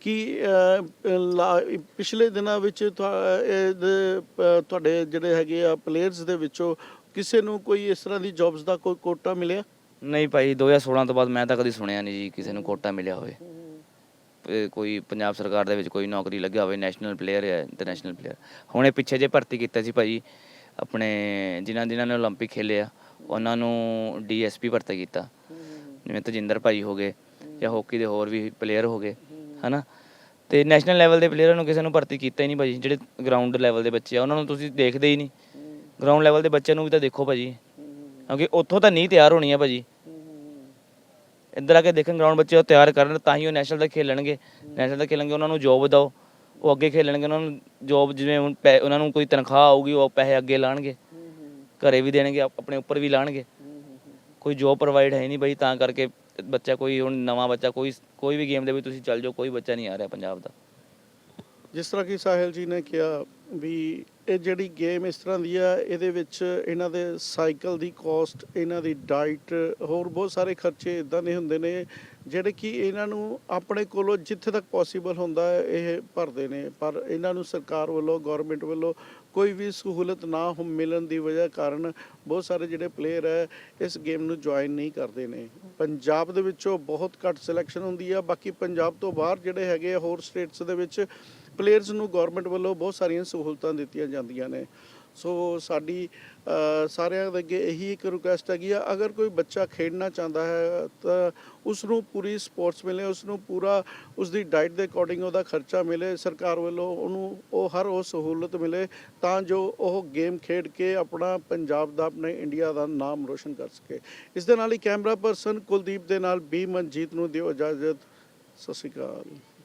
ਕਿ ਅਹ, ਲਾ- ਪਿਛਲੇ ਦਿਨਾਂ ਵਿੱਚ ਤੁਹਾ- ਇਹਦੇ, ਅਹ, ਤੁਹਾਡੇ ਜਿਹੜੇ ਹੈਗੇ ਆ ਪਲੇਅਰਸ ਦੇ ਵਿੱਚੋਂ ਕਿਸੇ ਨੂੰ ਕੋਈ ਇਸ ਤਰ੍ਹਾਂ ਦੀ ਜੌਬਸ ਦਾ ਕੋਈ ਕੋਟਾ ਮਿਲਿਆ ਨਹੀਂ ਭਾਈ 2016 ਤੋਂ ਬਾਅਦ ਮੈਂ ਤਾਂ ਕਦੀ ਸੁਣਿਆ ਨਹੀਂ ਜੀ ਕਿਸੇ ਨੂੰ ਕੋਟਾ ਮਿਲਿਆ ਹੋਵੇ ਇਹ ਕੋਈ ਪੰਜਾਬ ਸਰਕਾਰ ਦੇ ਵਿੱਚ ਕੋਈ ਨੌਕਰੀ ਲੱਗਿਆ ਹੋਵੇ ਨੈਸ਼ਨਲ ਪਲੇਅਰ ਜਾਂ ਇੰਟਰਨੈਸ਼ਨਲ ਪਲੇਅਰ ਹੁਣੇ ਪਿੱਛੇ ਜੇ ਭਰਤੀ ਕੀਤਾ ਸੀ ਭਾਜੀ ਆਪਣੇ ਜਿਨ੍ਹਾਂ ਜਿਨ੍ਹਾਂ ਨੇ 올림픽 ਖੇਲੇ ਆ ਉਹਨਾਂ ਨੂੰ ਡੀਐਸਪੀ ਭਰਤੀ ਕੀਤਾ ਜਿਵੇਂ ਤਜਿੰਦਰ ਭਾਈ ਹੋ ਗਏ ਜਾਂ ਹਾਕੀ ਦੇ ਹੋਰ ਵੀ ਪਲੇਅਰ ਹੋ ਗਏ ਹਨਾ? ਤੇ ਨੈਸ਼ਨਲ ਲੈਵਲ ਦੇ ਪਲੇਅਰਾਂ ਨੂੰ ਕਿਸੇ ਨੂੰ ਭਰਤੀ ਕੀਤਾ ਹੀ ਨਹੀਂ ਭਾਜੀ, ਜਿਹੜੇ ਗਰਾਊਂਡ ਲੈਵਲ ਦੇ ਬੱਚੇ ਆ, ਉਹਨਾਂ ਨੂੰ ਤੁਸੀਂ ਦੇਖਦੇ ਹੀ ਨਹੀਂ। ਗਰਾਊਂਡ ਲੈਵਲ ਦੇ ਬੱਚਿਆਂ ਨੂੰ ਵੀ ਤਾਂ ਦੇਖੋ ਭਾਜੀ। ਕਿਉਂਕਿ ਉੱਥੋਂ ਤਾਂ ਨਹੀਂ ਤਿਆਰ ਹੋਣੀ ਆ ਭਾਜੀ। ਇੱਧਰ ਆ ਕੇ ਦੇਖਣ ਗਰਾਊਂਡ ਬੱਚੇ ਉਹ ਤਿਆਰ ਕਰਨ, ਤਾਂ ਹੀ ਉਹ ਨੈਸ਼ਨਲ ਦਾ ਖੇਲਣਗੇ। ਨੈਸ਼ਨਲ ਦਾ ਖੇਲਣਗੇ, ਉਹਨਾਂ ਨੂੰ ਜੋਬ ਦਿਓ। ਉਹ ਅੱਗੇ ਖੇਲਣਗੇ, ਉਹਨਾਂ ਨੂੰ ਜੋਬ ਜਿਵੇਂ ਹੁਣ ਪੈ- ਉਹਨਾਂ ਨੂੰ ਕੋਈ ਤਨਖਾਹ ਆਊਗੀ, ਉਹ ਪੈਸੇ ਅੱਗੇ ਲਾਣਗੇ। ਘਰੇ ਵੀ ਦੇਣਗੇ ਆਪਣੇ ਉੱਪਰ ਵੀ ਲਾਣਗੇ। ਕੋਈ ਜੋਬ ਪ੍ਰੋਵਾਈਡ ਹੈ ਨਹੀਂ ਬਈ ਤਾਂ ਕਰਕੇ ਬੱਚਾ ਕੋਈ ਹੁਣ ਨਵਾਂ ਬੱਚਾ, ਕੋਈ ਕੋਈ ਵੀ ਗੇਮ ਦੇ ਵਿੱਚ ਤੁਸੀਂ ਚੱਲ ਜਾਓ, ਕੋਈ ਬੱਚਾ ਨਹੀਂ ਆ ਰਿਹਾ ਪੰਜਾਬ ਦਾ। ਜਿਸ ਤਰ੍ਹਾਂ ਕਿ ਸਾਹਿਲ ਜੀ ਨੇ ਕਿਹਾ ਵੀ ਇਹ ਜਿਹੜੀ ਗੇਮ ਇਸ ਤਰ੍ਹਾਂ ਦੀ ਆ, ਇਹਦੇ ਵਿੱਚ ਇਹਨਾਂ ਦੇ ਸਾਈਕਲ ਦੀ ਕੋਸਟ ਇਹਨਾਂ ਦੀ ਡਾਈਟ ਹੋਰ ਬਹੁਤ ਸਾਰੇ ਖਰਚੇ ਇਦਾਂ ਦੇ ਹੁੰਦੇ ਨੇ, ਜਿਹੜੇ ਕਿ ਇਹਨਾਂ ਨੂੰ ਆਪਣੇ ਕੋਲੋਂ ਜਿੱਥੇ ਤੱਕ ਪੋਸੀਬਲ ਹੁੰਦਾ, ਇਹ ਭਰਦੇ ਨੇ। ਪਰ ਇਹਨਾਂ ਨੂੰ ਸਰਕਾਰ ਵੱਲੋਂ ਗਵਰਨਮੈਂਟ ਵੱਲੋਂ ਕੋਈ ਵੀ ਸਹੂਲਤ ਨਾ ਹੋ ਮਿਲਣ ਦੀ ਵਜ੍ਹਾ ਕਾਰਨ ਬਹੁਤ ਸਾਰੇ ਜਿਹੜੇ ਪਲੇਅਰ ਹੈ, ਇਸ ਗੇਮ ਨੂੰ ਜੁਆਇਨ ਨਹੀਂ ਕਰਦੇ ਨੇ। ਪੰਜਾਬ ਦੇ ਵਿੱਚੋਂ ਬਹੁਤ ਘੱਟ ਸਿਲੈਕਸ਼ਨ ਹੁੰਦੀ ਆ। ਬਾਕੀ ਪੰਜਾਬ ਤੋਂ ਬਾਹਰ ਜਿਹੜੇ ਹੈਗੇ ਆ, ਹੋਰ ਸਟੇਟਸ ਦੇ ਵਿੱਚ ਪਲੇਅਰਸ ਨੂੰ ਗਵਰਨਮੈਂਟ ਵੱਲੋਂ ਬਹੁਤ ਸਾਰੀਆਂ ਸਹੂਲਤਾਂ ਦਿੱਤੀਆਂ ਜਾਂਦੀਆਂ ਨੇ। ਸੋ ਸਾਡੀ ਸਾਰਿਆਂ ਦੇ ਅੱਗੇ ਇਹੀ ਇੱਕ ਰਿਕੁਐਸਟ ਹੈਗੀ ਆ, ਅਗਰ ਕੋਈ ਬੱਚਾ ਖੇਡਣਾ ਚਾਹੁੰਦਾ ਹੈ, ਤਾਂ ਉਸ ਨੂੰ ਪੂਰੀ ਸਪੋਰਟਸ ਮਿਲੇ ਉਸ ਨੂੰ ਪੂਰਾ ਉਸ ਦੀ ਡਾਈਟ ਦੇ ਅਕੋਰਡਿੰਗ ਉਹਦਾ ਖਰਚਾ ਮਿਲੇ, ਸਰਕਾਰ ਵੱਲੋਂ ਉਹਨੂੰ ਉਹ ਹਰ ਉਹ ਸਹੂਲਤ ਮਿਲੇ, ਤਾਂ ਜੋ ਉਹ ਗੇਮ ਖੇਡ ਕੇ ਆਪਣਾ ਪੰਜਾਬ ਦਾ, ਆਪਣੇ ਇੰਡੀਆ ਦਾ ਨਾਮ ਰੋਸ਼ਨ ਕਰ ਸਕੇ। ਇਸ ਦੇ ਨਾਲ ਹੀ ਕੈਮਰਾ ਪਰਸਨ ਕੁਲਦੀਪ ਦੇ ਨਾਲ ਬੀ ਮਨਜੀਤ ਨੂੰ ਦਿਓ ਇਜਾਜ਼ਤ। ਸਤਿ ਸ਼੍ਰੀ ਅਕਾਲ।